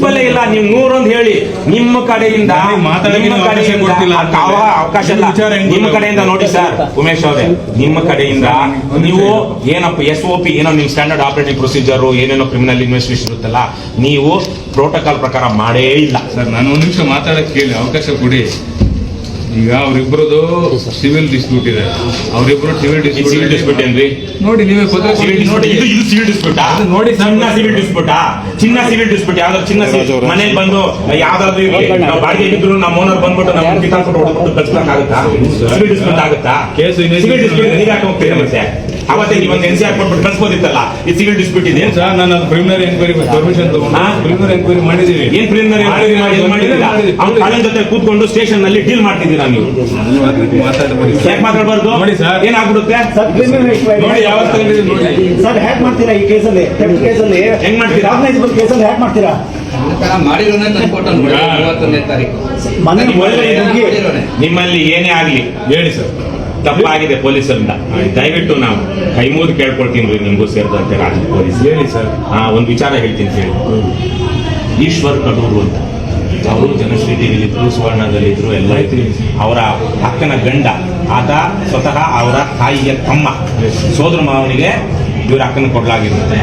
Simple ಇಲ್ಲ. ನೀವು ನೂರೊಂದು ಹೇಳಿ. ನಿಮ್ಮ ಕಡೆಯಿಂದ ನಿಮ್ಮ ಅವಕಾಶ ಕಡೆಯಿಂದ ಇಲ್ಲ. ನಿಮ್ಮ? ಕಡೆಯಿಂದ ನೋಡಿ ಸರ್ ಉಮೇಶ್ ಅವರೇ ನಿಮ್ಮ ಕಡೆಯಿಂದ ನೀವು ಏನಪ್ಪ ಎಸ್ ಒ ಪಿ ಏನೋ ನಿಮ್ ಸ್ಟ್ಯಾಂಡರ್ಡ್ ಆಪರೇಟಿಂಗ್ ಪ್ರೊಸೀಜರ್ ಏನೇನೋ ಕ್ರಿಮಿನಲ್ ಇನ್ವೆಸ್ಟಿಗೇಷನ್ ಇರುತ್ತಲ್ಲ ನೀವು ಪ್ರೋಟೋಕಾಲ್ ಪ್ರಕಾರ ಮಾಡೇ ಇಲ್ಲ. ಸರ್ ನಾನು ಒಂದ್ ನಿಮಿಷ ಮಾತಾಡಕ್ಕೆ ಕೇಳಿ ಅವಕಾಶ ಕೊಡಿ. ಈಗ ಅವರಿಬ್ಬರದು ಸಿವಿಲ್ ಡಿಸ್ಪ್ಯೂಟ್ ಇದೆ. ಅವರಿಬ್ರು ಸಿವಿಲ್ ಸಿವಿಲ್ ಡಿಸ್ಪ್ಯೂಟ್ ಡಿಸ್ಪ್ಯೂಟ್ ಏನ್ರಿ? ನೋಡಿ ನೀವೇ ಪತ್ರ ಸಿವಿಲ್ ಡಿಸ್ಪ್ಯೂಟ್ ನೋಡಿ. ಇದು ಇದು ಸಿವಿಲ್ ಡಿಸ್ಪ್ಯೂಟ್ ನೋಡಿ ಸಣ್ಣ ಸಿವಿಲ್ ಡಿಸ್ಪ್ಯೂಟ್ ಚಿನ್ನ ಸಿವಿಲ್ ಡಿಸ್ಪ್ಯೂಟ್ ಯಾವ್ದಾದ್ರು ಚಿನ್ನ ಮನೆ ಮನೆಗೆ ಬಂದು ಯಾವ್ದಾದ್ರು ನಾವು ಬಾಡಿಗೆ ಇದ್ರು ನಮ್ಮ ಓನರ್ ಬಂದ್ಬಿಟ್ಟು ನಮ್ಮ ಕಿತ್ತಾಡ್ಬಿಟ್ಟು ಹೊಡೆದ್ಬಿಟ್ಟು ಆಗುತ್ತಾ? ಸಿವಿಲ್ ಡಿಸ್ಪ್ಯೂಟ್ ಆಗುತ್ತಾ? ಸಿವಿಲ್ ಡಿಸ್ಪ್ಯೂಟ್ ನೀವು ಯಾಕೆ ಹೋಗ್ತೀರಾ ಮತ್ತೆ ಅವತ್ತೇ ಒಂದು ಎನ್ ಸಿ ಹಾಕ್ಬಿಟ್ಟು ಕಳ್ಸ್ಬೋದಿತ್ತಲ್ಲ? ಈ ಸಿವಿಲ್ ಡಿಸ್ಪ್ಯೂಟ್ ಇದೆ. ಸರ್? ನಾನು ಪ್ರಿಲಿಮಿನರಿ ಎಂಕ್ವೈರಿ ಪರ್ಮಿಷನ್ ತಗೊಂಡು? ಪ್ರಿಲಿಮಿನರಿ ಎಂಕ್ವೈರಿ ಮಾಡಿದೀವಿ. ಏನ್ ಪ್ರಿಲಿಮಿನರಿ ಮಾಡಿ ಮಾಡಿದ್ದೀರಾ ಅವ್ನು ಕಾಲನ್ ಜೊತೆ ಕೂತ್ಕೊಂಡು ಸ್ಟೇಷನ್ನಲ್ಲಿ ಡೀಲ್ ಮಾಡ್ತಿದ್ದೀರಾ ನೀವು? ಯಾಕೆ ಮಾತಾಡಬಾರ್ದು? ನೋಡಿ ಸರ್. ಏನಾಗ್ಬಿಡುತ್ತೆ ನೋಡಿ ಯಾವ ತಗೊಂಡಿದ್ದೀವಿ ನೋಡಿ. ಸರ್ ಹ್ಯಾಕ್ ಮಾಡ್ತೀರಾ ಈ ಕೇಸಲ್ಲಿ? ಕೇಸಲ್ಲಿ? ಹೆಂಗ್ ಮಾಡ್ತೀರಾ? ಕಾಗ್ನೈಸಬಲ್ ಕೇಸಲ್ಲಿ ಹ್ಯಾಕ್ ಮಾಡ್ತೀರಾ. ನಿಮ್ಮಲ್ಲಿ ಏನೇ ಆಗ್ಲಿ. ಹೇಳಿ ಸರ್. ತಪ್ಪಾಗಿದೆ ಪೊಲೀಸರಿಂದ ದಯವಿಟ್ಟು ನಾವು ಕೈ ಮುಗಿದು ಕೇಳ್ಕೊಳ್ತೀನಿ ರೀ ನಿಮ್ಗೂ ಸೇರಿದಂತೆ ರಾಜ್ಯ ಪೊಲೀಸ್. ಹೇಳಿ ಸರ್. ಹಾ ಒಂದು ವಿಚಾರ ಹೇಳ್ತೀನಿ ಹೇಳಿ ಈಶ್ವರ್ ಕಡೂರು ಅಂತ. ಅವರು ಜನಶ್ರೀ ಟಿವಿಲಿದ್ರು ಸುವರ್ಣದಲ್ಲಿದ್ರು ಎಲ್ಲ ಇದ್ರು. ಅವರ ಅಕ್ಕನ ಗಂಡ ಆತ ಸ್ವತಃ ಅವರ ತಾಯಿಯ ತಮ್ಮ. ಸೋದರ ಮಾವನಿಗೆ ಇವರ ಅಕ್ಕನ ಕೊಡ್ಲಾಗಿರುತ್ತೆ.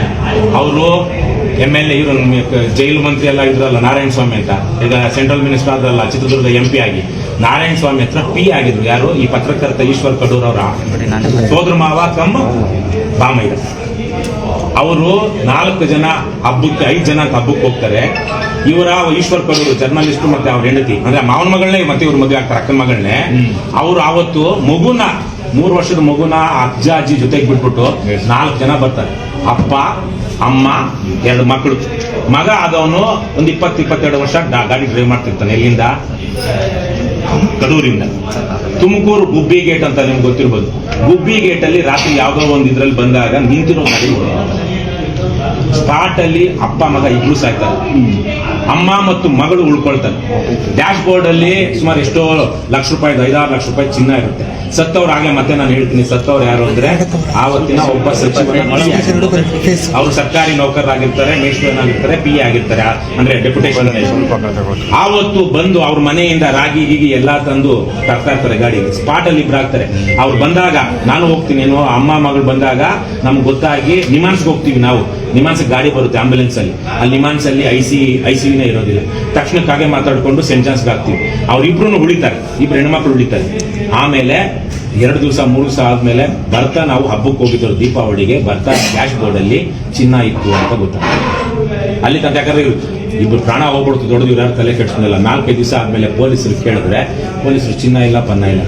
ಅವರು ಎಂ ಎಲ್ ಎ ಇವರು ಜೈಲು ಮಂತ್ರಿ ಎಲ್ಲ ಇದ್ರಲ್ಲ ನಾರಾಯಣ ಸ್ವಾಮಿ ಅಂತ. ಈಗ ಸೆಂಟ್ರಲ್ ಮಿನಿಸ್ಟರ್ ಆದ್ರಲ್ಲ ಚಿತ್ರದುರ್ಗ ಎಂ ಪಿ ಆಗಿ. ನಾರಾಯಣ ಸ್ವಾಮಿ ಹತ್ರ ಪಿ ಆಗಿದ್ರು. ಯಾರು? ಈ ಪತ್ರಕರ್ತ ಈಶ್ವರ್ ಕಡೂರ್ ಅವರ ಸೋದರ ಮಾವ ಕಮ್ಮ ಬಾಮಯ್ಯ. ಅವರು ನಾಲ್ಕು ಜನ ಹಬ್ಬಕ್ಕೆ ಐದು ಜನ ಹಬ್ಬಕ್ಕೆ ಹೋಗ್ತಾರೆ. ಇವರ ಈಶ್ವರ್ ಕಡೂರು ಜರ್ನಲಿಸ್ಟ್ ಮತ್ತೆ ಅವ್ರ ಹೆಂಡತಿ. ಅಂದ್ರೆ ಮಾವನ ಮಗಳನ್ನೇ ಮತ್ತೆ ಇವ್ರ ಮದುವೆ ಆಗ್ತಾರೆ ಅಕ್ಕನ ಮಗಳನ್ನೇ. ಅವ್ರು ಅವತ್ತು ಮಗುನ ಮೂರು ವರ್ಷದ ಮಗುನ ಅಜ್ಜ ಅಜ್ಜಿ ಜೊತೆಗೆ ಬಿಟ್ಬಿಟ್ಟು. ನಾಲ್ಕು ಜನ ಬರ್ತಾರೆ. ಅಪ್ಪ ಅಮ್ಮ ಎರಡು ಮಕ್ಕಳು ಮಗ ಆದವನು ಒಂದು ಇಪ್ಪತ್ತು ಇಪ್ಪತ್ತೆರಡು ವರ್ಷ ಗಾಡಿ ಡ್ರೈವ್ ಮಾಡ್ತಿರ್ತಾನೆ ಎಲ್ಲಿಂದ? ಕಡೂರಿಂದ. ತುಮಕೂರು ಗುಬ್ಬಿ ಗೇಟ್ ಅಂತ ನಿಮ್ಗೆ ಗೊತ್ತಿರ್ಬೋದು. ಗುಬ್ಬಿ ಗೇಟ್ ಅಲ್ಲಿ ರಾತ್ರಿ ಯಾವ್ದೋ ಒಂದು ಇದ್ರಲ್ಲಿ ಬಂದಾಗ ನಿಂತಿರೋ ಸ್ಪಾಟ್ ಅಲ್ಲಿ ಅಪ್ಪ ಮಗ ಇಬ್ರು ಸಾಯ್ತಾರೆ. ಅಮ್ಮ ಮತ್ತು ಮಗಳು ಉಳ್ಕೊಳ್ತಾರೆ ಡ್ಯಾಶ್ ಬೋರ್ಡ್ ಅಲ್ಲಿ ಸುಮಾರು ಎಷ್ಟೋ ಲಕ್ಷ ರೂಪಾಯಿ ಐದಾರು ಲಕ್ಷ ರೂಪಾಯಿ ಚಿನ್ನ ಇರುತ್ತೆ. ಸತ್ತವ್ರು ಹಾಗೆ ಮತ್ತೆ ನಾನು ಹೇಳ್ತೀನಿ, ಸತ್ತವ್ರು ಯಾರು ಅಂದ್ರೆ ಆವತ್ತಿನ ಒಬ್ಬ ಸಚಿವನ ಅವರು ಸರ್ಕಾರಿ ನೌಕರರಾಗಿರ್ತಾರೆ ಮೇಷ್ಟ್ರನಾಗಿರ್ತಾರೆ ಪಿ ಆಗಿರ್ತಾರೆ, ಅಂದ್ರೆ ಡೆಪ್ಯುಟೇಷನ್ ಆವತ್ತು ಬಂದು ಅವ್ರ ಮನೆಯಿಂದ ರಾಗಿ, ಗೀಗಿ ಎಲ್ಲಾ ತಂದು ತರ್ತಾ ಇರ್ತಾರೆ ಗಾಡಿ. ಸ್ಪಾಟ್ ಅಲ್ಲಿ ಇಬ್ಬರು ಆಗ್ತಾರೆ. ಅವ್ರು ಬಂದಾಗ, ನಾನು ಹೋಗ್ತೀನಿ ಅಮ್ಮ, ಮಗಳು ಬಂದಾಗ ನಮ್ಗೆ ಗೊತ್ತಾಗಿ ನಿಮಾನ್ಸ್ಗೆ ಹೋಗ್ತೀವಿ ನಾವು. ನಿಮಾನ್ಸ್ ಗಾಡಿ ಬರುತ್ತೆ ಆಂಬ್ಯುಲೆನ್ಸ್ ಅಲ್ಲಿ. ಅಲ್ಲಿ ನಿಮಾನ್ಸ್ ಅಲ್ಲಿ ಐ ಸಿ ಐ ಸಿನೇ ಇರೋದಿಲ್ಲ. ತಕ್ಷಣಕ್ಕಾಗೆ ಮಾತಾಡಿಕೊಂಡು ಸೆಂಟ್ ಜಾನ್ಸ್ಗೆ ಹಾಕ್ತೀವಿ. ಅವ್ರಿಬ್ರು ಉಳಿತಾರೆ. ಇಬ್ರು ಹೆಣ್ಮಕ್ಳು ಉಳಿತಾರೆ. ಆಮೇಲೆ ಎರಡು ದಿವಸ, ಮೂರು ದಿವಸ ಆದ್ಮೇಲೆ ಬರ್ತಾ ನಾವು ಹಬ್ಬಕ್ಕೆ ಹೋಗಿದ್ರು ದೀಪಾವಳಿಗೆ ಬರ್ತಾ ಕ್ಯಾಶ್ ಬೋರ್ಡ್ ಅಲ್ಲಿ ಚಿನ್ನ ಇತ್ತು ಅಂತ ಗೊತ್ತಾಗ್ತದೆ ಅಲ್ಲಿ ತನಕ ಯಾಕಂದ್ರೆ ಇಬ್ರು ಪ್ರಾಣ ಹೋಗ್ಬಿಡ್ತು ದೊಡ್ಡದು ಯಾರು ತಲೆ ಕೆಡ್ಸ್ಕೊಂಡಿಲ್ಲ. ನಾಲ್ಕೈದು ದಿವಸ ಆದ್ಮೇಲೆ ಪೊಲೀಸರು ಕೇಳಿದ್ರೆ ಪೊಲೀಸರು ಚಿನ್ನ ಇಲ್ಲ, ಪನ್ನ ಇಲ್ಲ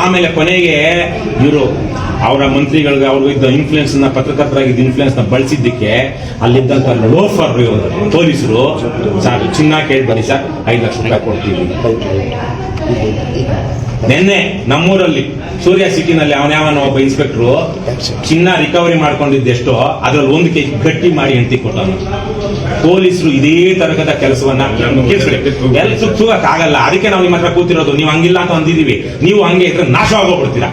ಆಮೇಲೆ ಕೊನೆಗೆ ಇವರು ಅವರ ಮಂತ್ರಿಗಳಿಗೆ ಅವ್ರಿಗೆ ಇದ್ದ ಇನ್ಫ್ಲೂಯೆನ್ಸ್ನ ಪತ್ರಕರ್ತರಾಗಿದ್ದ ಇನ್ಫ್ಲೂಯೆನ್ಸ್ನ ಬಳಸಿದ್ದಕ್ಕೆ ಅಲ್ಲಿದ್ದಂತ ಲೋಫರ್ ಪೊಲೀಸರು ಸರ್ ಚಿನ್ನ ಕೇಳ್ಬೇಡಿ ಸರ್, ಐದು ಲಕ್ಷ ರೂಪಾಯಿ ಕೊಡ್ತೀವಿ. ನಿನ್ನೆ ನಮ್ಮೂರಲ್ಲಿ ಸೂರ್ಯ ಸಿಟಿನಲ್ಲಿ ಅವನ್ಯಾವನ ಒಬ್ಬ ಇನ್ಸ್ಪೆಕ್ಟ್ರು ಚಿನ್ನ ರಿಕವರಿ ಮಾಡ್ಕೊಂಡಿದ್ದೆಷ್ಟೋ ಅದ್ರಲ್ಲಿ ಒಂದು ಕೆಜಿ ಗಟ್ಟಿ ಮಾಡಿ ಹೆಂಡತಿ ಕೊಟ್ಟವನು. ಪೊಲೀಸರು ಇದೇ ತರಹದ ಕೆಲಸವನ್ನ ಎಲ್ಲ ಸುಗಕ್ಕಾಗಲ್ಲ ಅದಕ್ಕೆ ನಾವು ನಿಮ್ಮ ಹತ್ರ ಕೂತಿರೋದು, ನೀವು ಹಂಗಿಲ್ಲ ಅಂತ ಅಂದಿದೀವಿ ನೀವು ಹಂಗೆ ಇದ್ರೆ ನಾಶ ಆಗೋಗ್ಬಿಡ್ತೀರಾ?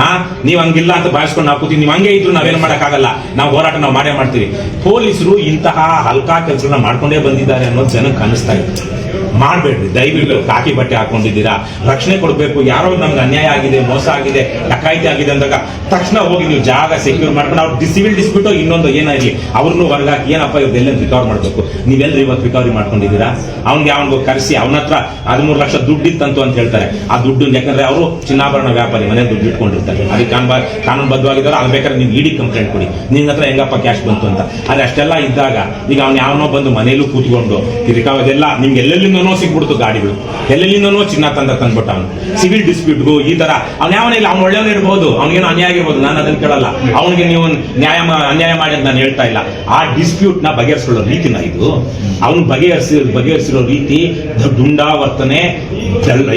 ಹಾ ನೀವು ಹಂಗಿಲ್ಲ ಅಂತ ಭಾವಿಸ್ಕೊಂಡು ನಾವು ಕೂತೀವಿ. ನೀವು ಹಂಗೆ ಇದ್ರು ನಾವೇನು ಮಾಡಕ್ಕಾಗಲ್ಲ. ನಾವು ಹೋರಾಟ ನಾವು ಮಾಡೇ ಮಾಡ್ತೀವಿ. ಪೊಲೀಸರು ಇಂತಹ ಹಲ್ಕಾ ಕೆಲಸಗಳನ್ನ ಮಾಡ್ಕೊಂಡೇ ಬಂದಿದ್ದಾರೆ ಅನ್ನೋದು ಜನಕ್ಕೆ ಅನಿಸ್ತಾ ಇದೆ ಮಾಡಬೇಡ್ರಿ. ದಯವಿಟ್ಟು ಕಾಕಿ ಬಟ್ಟೆ ಹಾಕೊಂಡಿದ್ದೀರಾ? ರಕ್ಷಣೆ ಕೊಡಬೇಕು. ಯಾರೋ ನಮ್ಗೆ ಅನ್ಯಾಯ ಆಗಿದೆ, ಮೋಸ ಆಗಿದೆ, ಡಕಾಯಿತಿ ಆಗಿದೆ ಅಂದಾಗ ತಕ್ಷಣ ಹೋಗಿ ನೀವು ಜಾಗ ಸೆಕ್ಯೂರ್ ಮಾಡ್ಕೊಂಡು ಅವ್ರು ಸಿವಿಲ್ ಡಿಸ್ಬಿಟ್ಟು ಇನ್ನೊಂದು ಏನಾಗಲಿ, ಅವ್ರನ್ನೂ ಹೊರಗಾಕಿ ಏನಪ್ಪ ಇವ್ರು ಎಲ್ಲ ರಿಕವರ್ ಮಾಡಬೇಕು? ನೀವೆಲ್ಲರೂ ಇವತ್ತು ರಿಕವರಿ ಮಾಡ್ಕೊಂಡಿದ್ದೀರಾ? ಅವ್ನಿಗೆ ಅವನಿಗೆ ಕರೆಸಿ, ಅವನ ಹತ್ರ ಹದಿಮೂರು ಲಕ್ಷ ದುಡ್ಡು ಇತ್ತಂತು ಅಂತ ಹೇಳ್ತಾರೆ. ಆ ದುಡ್ಡು ಯಾಕಂದ್ರೆ ಅವರು ಚಿನ್ನಾಭರಣ ವ್ಯಾಪಾರಿ ಮನೆ ದುಡ್ಡು ಇಟ್ಕೊಂಡಿರ್ತಾರೆ. ಅದಕ್ಕೆ ಕಾನೂನು ಕಾನೂನುಬದ್ಧವಾಗಿದ್ದಾರೆ ಅದು ಬೇಕಾದ್ರೆ ನೀವು ಇಡಿ ಕಂಪ್ಲೇಂಟ್ ಕೊಡಿ. ನಿನ್ನ ಹತ್ರ ಹೆಂಗಪ್ಪ ಕ್ಯಾಶ್ ಬಂತು ಅಂತ. ಆದ್ರೆ ಅಷ್ಟೆಲ್ಲ ಇದ್ದಾಗ ಈಗ ಅವ್ನು ಯಾವನೋ ಬಂದು ಮನೇಲೂ ಕೂತ್ಕೊಂಡು ರಿಕವರ್ ನಿಮ್ಗೆ ಎಲ್ಲೆಲ್ಲಿಂದನೋ ಸಿಕ್ಬಿಡ್ತು ಗಾಡಿಗಳು. ಎಲ್ಲೆಲ್ಲಿಂದನೋ ಚಿನ್ನ ತಂದ ತಂದ್ಬಿಟ್ಟ ಅವನು. ಸಿವಿಲ್ ಡಿಸ್ಪ್ಯೂಟ್ಗೂ ಈ ತರ. ಅವ್ನ ಯಾವನೇ ಇಲ್ಲ, ಅವ್ನು ಒಳ್ಳೆಯವನೇ ಇರ್ಬೋದು. ಏನೋ ಅನ್ಯಾಯ ಆಗಿರ್ಬೋದು. ನಾನು ಅದನ್ನ ಕೇಳಲ್ಲ. ಅವನಿಗೆ ನೀವು ನ್ಯಾಯ ಅನ್ಯಾಯ ಮಾಡಿ ಅಂತ ನಾನು ಹೇಳ್ತಾ ಇಲ್ಲ. ಆ ಡಿಸ್ಪ್ಯೂಟ್ನ ಬಗೆಹರಿಸ್ಕೊಳ್ಳೋ ರೀತಿನ ಇದು. ಅವನು ಬಗೆಹರಿಸಿ, ಬಗೆಹರಿಸಿರೋ ರೀತಿ ದುಂಡಾವರ್ತನೆ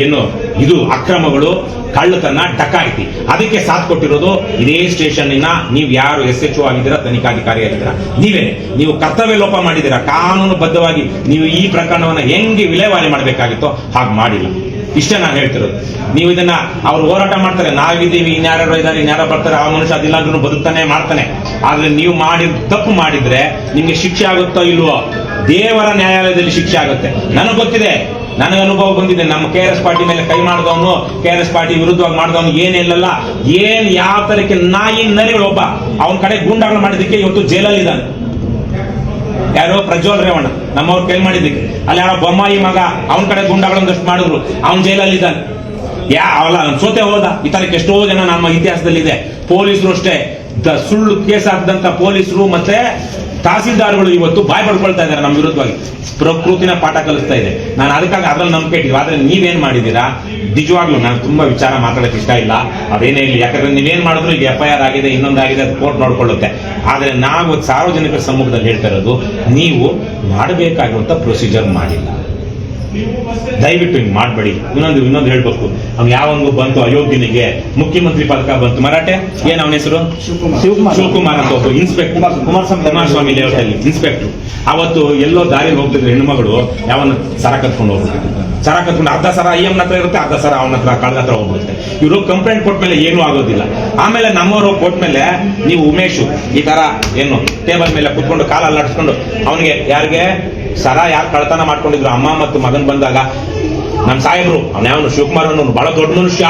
ಏನು ಇದು ಅಕ್ರಮಗಳು, ಕಳ್ಳತನ, ಡಕಾಯಿತಿ. ಅದಕ್ಕೆ ಸಾಥ್ ಕೊಟ್ಟಿರೋದು ಇದೇ ಸ್ಟೇಷನ್ನಿನ ನೀವು ಯಾರು ಎಸ್ ಎಚ್ ಆಗಿದ್ದೀರಾ, ತನಿಖಾಧಿಕಾರಿ ಆಗಿದ್ದೀರಾ. ನೀವೇ, ನೀವು ಕರ್ತವ್ಯ ಲೋಪ ಮಾಡಿದ್ದೀರಾ ಕಾನೂನುಬದ್ಧವಾಗಿ ನೀವು ಈ ಪ್ರಕರಣವನ್ನ ಹೆಂಗೆ ವಿಲೇವಾರಿ ಮಾಡಬೇಕಾಗಿತ್ತೋ ಹಾಗೆ ಮಾಡಿಲ್ಲ. ಇಷ್ಟೇ ನಾನು ಹೇಳ್ತಿರೋದು. ನೀವು ಇದನ್ನ, ಅವ್ರು ಹೋರಾಟ ಮಾಡ್ತಾರೆ, ನಾವಿದ್ದೀವಿ ಇನ್ಯಾರು ಇದ್ದಾರೆ ಇನ್ಯಾರೋ ಬರ್ತಾರೆ, ಆ ಮನುಷ್ಯ ಅದಿಲ್ಲ ಅಂದ್ರೂ ಬದುಕ್ತಾನೆ, ಮಾಡ್ತಾನೆ. ಆದ್ರೆ ನೀವು ಮಾಡಿ ತಪ್ಪು ಮಾಡಿದ್ರೆ ನಿಮ್ಗೆ ಶಿಕ್ಷೆ ಆಗುತ್ತೋ ಇಲ್ವೋ? ದೇವರ ನ್ಯಾಯಾಲಯದಲ್ಲಿ ಶಿಕ್ಷೆ ಆಗುತ್ತೆ. ನನಗೆ ಗೊತ್ತಿದೆ ನನಗೆ ಅನುಭವ ಬಂದಿದೆ. ನಮ್ಮ ಕೆ ಆರ್ ಎಸ್ ಪಾರ್ಟಿ ಮೇಲೆ ಕೈ ಮಾಡಿದವನು ಕೆ ಆರ್ ಎಸ್ ಪಾರ್ಟಿ ವಿರುದ್ಧವಾಗಿ ಮಾಡಿದವನು ಏನಿಲ್ಲಲ್ಲ ಏನ್ ಯಾವ ತರಕ್ಕೆ ನಾಯಿ ನರಿಗಳು ಒಬ್ಬ, ಅವನ ಕಡೆ ಗೂಂಡಾಗಳು ಮಾಡಿದಕ್ಕೆ ಇವತ್ತು ಜೈಲಲ್ಲಿ ಇದ್ದಾನೆ ಯಾರೋ ಪ್ರಜ್ವಲ್ ರೇವಣ್ಣ, ನಮ್ಮವ್ರು ಕೈ ಮಾಡಿದ್ದಕ್ಕೆ. ಅಲ್ಲಿ ಯಾರೋ ಬೊಮ್ಮಾಯಿ ಮಗ, ಅವನ ಕಡೆ ಗೂಂಡಾಗಳೊಂದಷ್ಟು ಮಾಡಿದ್ರು, ಅವನ್ ಜೈಲಲ್ಲಿ ಇದ್ದಾನೆ ಯಾ ಅವಲ್ಲ ಸೋತೆ ಹೋದ. ಈ ತರಕ್ಕೆ ಎಷ್ಟೋ ಜನ ನಮ್ಮ ಇತಿಹಾಸದಲ್ಲಿದೆ. ಪೊಲೀಸರು ಅಷ್ಟೇ. ಸುಳ್ಳು ಕೇಸ್ ಹಾಕಿದಂತ ಪೊಲೀಸರು ಮತ್ತೆ ತಹಸೀಲ್ದಾರ್ಗಳು ಇವತ್ತು ಬಾಯ್ ಪಡ್ಕೊಳ್ತಾ ಇದ್ದಾರೆ ನಮ್ಮ ವಿರುದ್ಧವಾಗಿ. ಪ್ರಕೃತಿನ ಪಾಠ ಕಲಿಸ್ತಾ ಇದೆ. ನಾನು ಅದಕ್ಕಾಗಿ ಅದ್ರಲ್ಲಿ ನಂಬಿಕೆ ಇಟ್ಟಿದ್ವಿ ಆದ್ರೆ ನೀವೇನ್ ಮಾಡಿದ್ದೀರಾ? ನಿಜವಾಗ್ಲೂ ನಾನು ತುಂಬಾ ವಿಚಾರ ಮಾತಾಡಕ್ಕೆ ಇಷ್ಟ ಇಲ್ಲ. ಅದೇನೇ ಇಲ್ಲ ಯಾಕಂದ್ರೆ ನೀವೇನ್ ಮಾಡಿದ್ರು ಈಗ ಎಫ್ ಐ ಆರ್ ಆಗಿದೆ, ಇನ್ನೊಂದಾಗಿದೆ, ಅದು ಕೋರ್ಟ್ ನೋಡ್ಕೊಳ್ಳುತ್ತೆ. ಆದ್ರೆ ನಾವು ಸಾರ್ವಜನಿಕರ ಸಮ್ಮುಖದಲ್ಲಿ ಹೇಳ್ತಾ ಇರೋದು, ನೀವು ಮಾಡಬೇಕಾಗಿರುವಂತ ಪ್ರೊಸೀಜರ್ ಮಾಡಿಲ್ಲ. ದಯವಿಟ್ಟು ಹಿಂಗೆ ಮಾಡಬೇಡಿ. ಇನ್ನೊಂದು ಇನ್ನೊಂದು ಹೇಳ್ಬೇಕು. ಅವ್ನು ಯಾವಂಗೂ ಬಂತು ಅಯೋಗ್ಯನಿಗೆ ಮುಖ್ಯಮಂತ್ರಿ ಪದಕ ಬಂತು ಮರಾಠೆ? ಏನು ಅವನ ಹೆಸರು? ಶಿವಕುಮಾರ್. ಶಿವಕುಮಾರ್. ಅಂತ ಒಬ್ಬ ಇನ್ಸ್ಪೆಕ್ಟರ್ ಕುಮಾರ್- ಕುಮಾರಸ್ವಾಮಿ. ಕುಮಾರಸ್ವಾಮಿ ಲೇಔಟ್ ಅಲ್ಲಿ ಇನ್ಸ್ಪೆಕ್ಟರ್ ಅವತ್ತು ಎಲ್ಲೋ ದಾರಿ ಹೋಗ್ತಿದ್ರು ಹೆಣ್ಮಗಳು ಯಾವನ್ನ ಸರ ಕತ್ಕೊಂಡು ಹೋಗ್ಬಿಟ್ಟು ಸರ ಕತ್ಕೊಂಡು ಅರ್ಧ ಸರ ಐ ಹತ್ರ ಇರುತ್ತೆ ಅರ್ಧ ಸರ ಅವನ ಹತ್ರ ಕಳೆದ ಹತ್ರ ಹೋಗ್ಬಿಡುತ್ತೆ. ಇವರು ಕಂಪ್ಲೇಂಟ್ ಕೊಟ್ಮೇಲೆ ಏನೂ ಆಗೋದಿಲ್ಲ. ಆಮೇಲೆ ನಮ್ಮವರು ಕೊಟ್ಮೇಲೆ ನೀವು ಉಮೇಶು ಈ ತರ ಏನು ಟೇಬಲ್ ಮೇಲೆ ಕುತ್ಕೊಂಡು ಕಾಲ ಅಲ್ಲಾಡಿಸ್ಕೊಂಡು ಅವನಿಗೆ ಯಾರಿಗೆ? ಸರ ಯಾರು ಕಳ್ತನ ಮಾಡ್ಕೊಂಡಿದ್ರು ಅಮ್ಮ ಮತ್ತು ಮಗನ್ ಬಂದಾಗ ನಮ್ಮ ಸಾಹೇಬ್ರು ಅವನು ಶಿವಕುಮಾರ್ ಅನ್ನೋನು ಬಹಳ ದೊಡ್ಡ ಮನುಷ್ಯ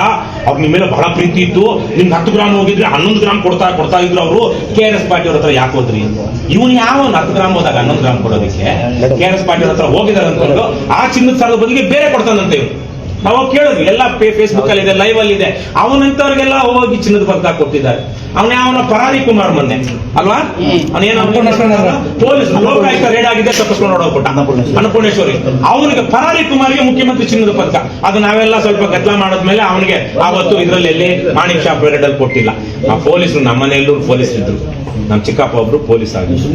ಅವ್ರ ನಿಮ್ಮ ಮೇಲೆ ಬಹಳ ಪ್ರೀತಿ ಇತ್ತು ನಿಮ್ಗೆ ಹತ್ತು ಗ್ರಾಮ್ ಹೋಗಿದ್ರೆ ಹನ್ನೊಂದು ಗ್ರಾಮ್ ಕೊಡ್ತಾ ಕೊಡ್ತಾ ಇದ್ರು ಅವರು ಕೆ ಆರ್ ಎಸ್ ಪಾರ್ಟಿ ಅವ್ರ ಹತ್ರ ಯಾಕೆ ಹೋದ್ರಿ ಇವನು ಯಾವ ಹತ್ತು ಗ್ರಾಮ್ ಹೋದಾಗ ಹನ್ನೊಂದು ಗ್ರಾಮ್ ಕೊಡೋದಕ್ಕೆ ಕೆ ಆರ್ ಎಸ್ ಪಾರ್ಟಿ ಅವ್ರ ಹತ್ರ ಹೋಗಿದಾರೆ ಅನ್ಕೊಂಡು ಆ ಚಿನ್ನದ ಸಾಲದ ಬದಲಿಗೆ ಬೇರೆ ಕೊಡ್ತಾನಂತೆ ಇವ್ರು ನಾವು ಕೇಳಿದ್ವಿ ಎಲ್ಲ ಫೇಸ್ಬುಕ್ ಅಲ್ಲಿ ಇದೆ ಲೈವ್ ಅಲ್ಲಿ ಇದೆ. ಅವನಂತವ್ರಿಗೆಲ್ಲ ಹೋಗಿ ಚಿನ್ನದ ಪದಕ ಕೊಟ್ಟಿದ್ದಾರೆ. ಅವನ ಅವನ ಪರಾರಿ ಕುಮಾರ್ ಮೊನ್ನೆ. ಅಲ್ವಾ? ಅವನೇನು ಪೊಲೀಸ್ ಲೋಕಾಯುಕ್ತ ರೇಡ್ ಆಗಿದೆ ತಪ್ಪಿಸ್ಕೊಂಡು ಹೊಡೋಗ್ಬಿಟ್ಟ ಅನ್ನಪೂರ್ಣೇಶ್ವರಿ. ಅನ್ನಪೂರ್ಣೇಶ್ವರಿ ಅವನಿಗೆ ಪರಾರಿ ಕುಮಾರ್ಗೆ ಮುಖ್ಯಮಂತ್ರಿ ಚಿನ್ನದ ಪದಕ ಅದು ನಾವೆಲ್ಲ ಸ್ವಲ್ಪ ಗದ್ದಲ ಮಾಡಿದ್ಮೇಲೆ ಅವನಿಗೆ ಆವತ್ತು ಇದರಲ್ಲಿ ಎಲ್ಲಿ ಮಾಣಿಕ್ ಶಾಪ್ ರೇಡ್ ಅಲ್ಲಿ ಕೊಟ್ಟಿಲ್ಲ. ಆ ಪೊಲೀಸರು ನಮ್ಮ ಮನೆಯಲ್ಲೂ ಪೊಲೀಸ್ ಇದ್ರು. ನಮ್ಮ ಚಿಕ್ಕಪ್ಪ ಒಬ್ರು ಪೊಲೀಸ್ ಆಗಿದ್ರು.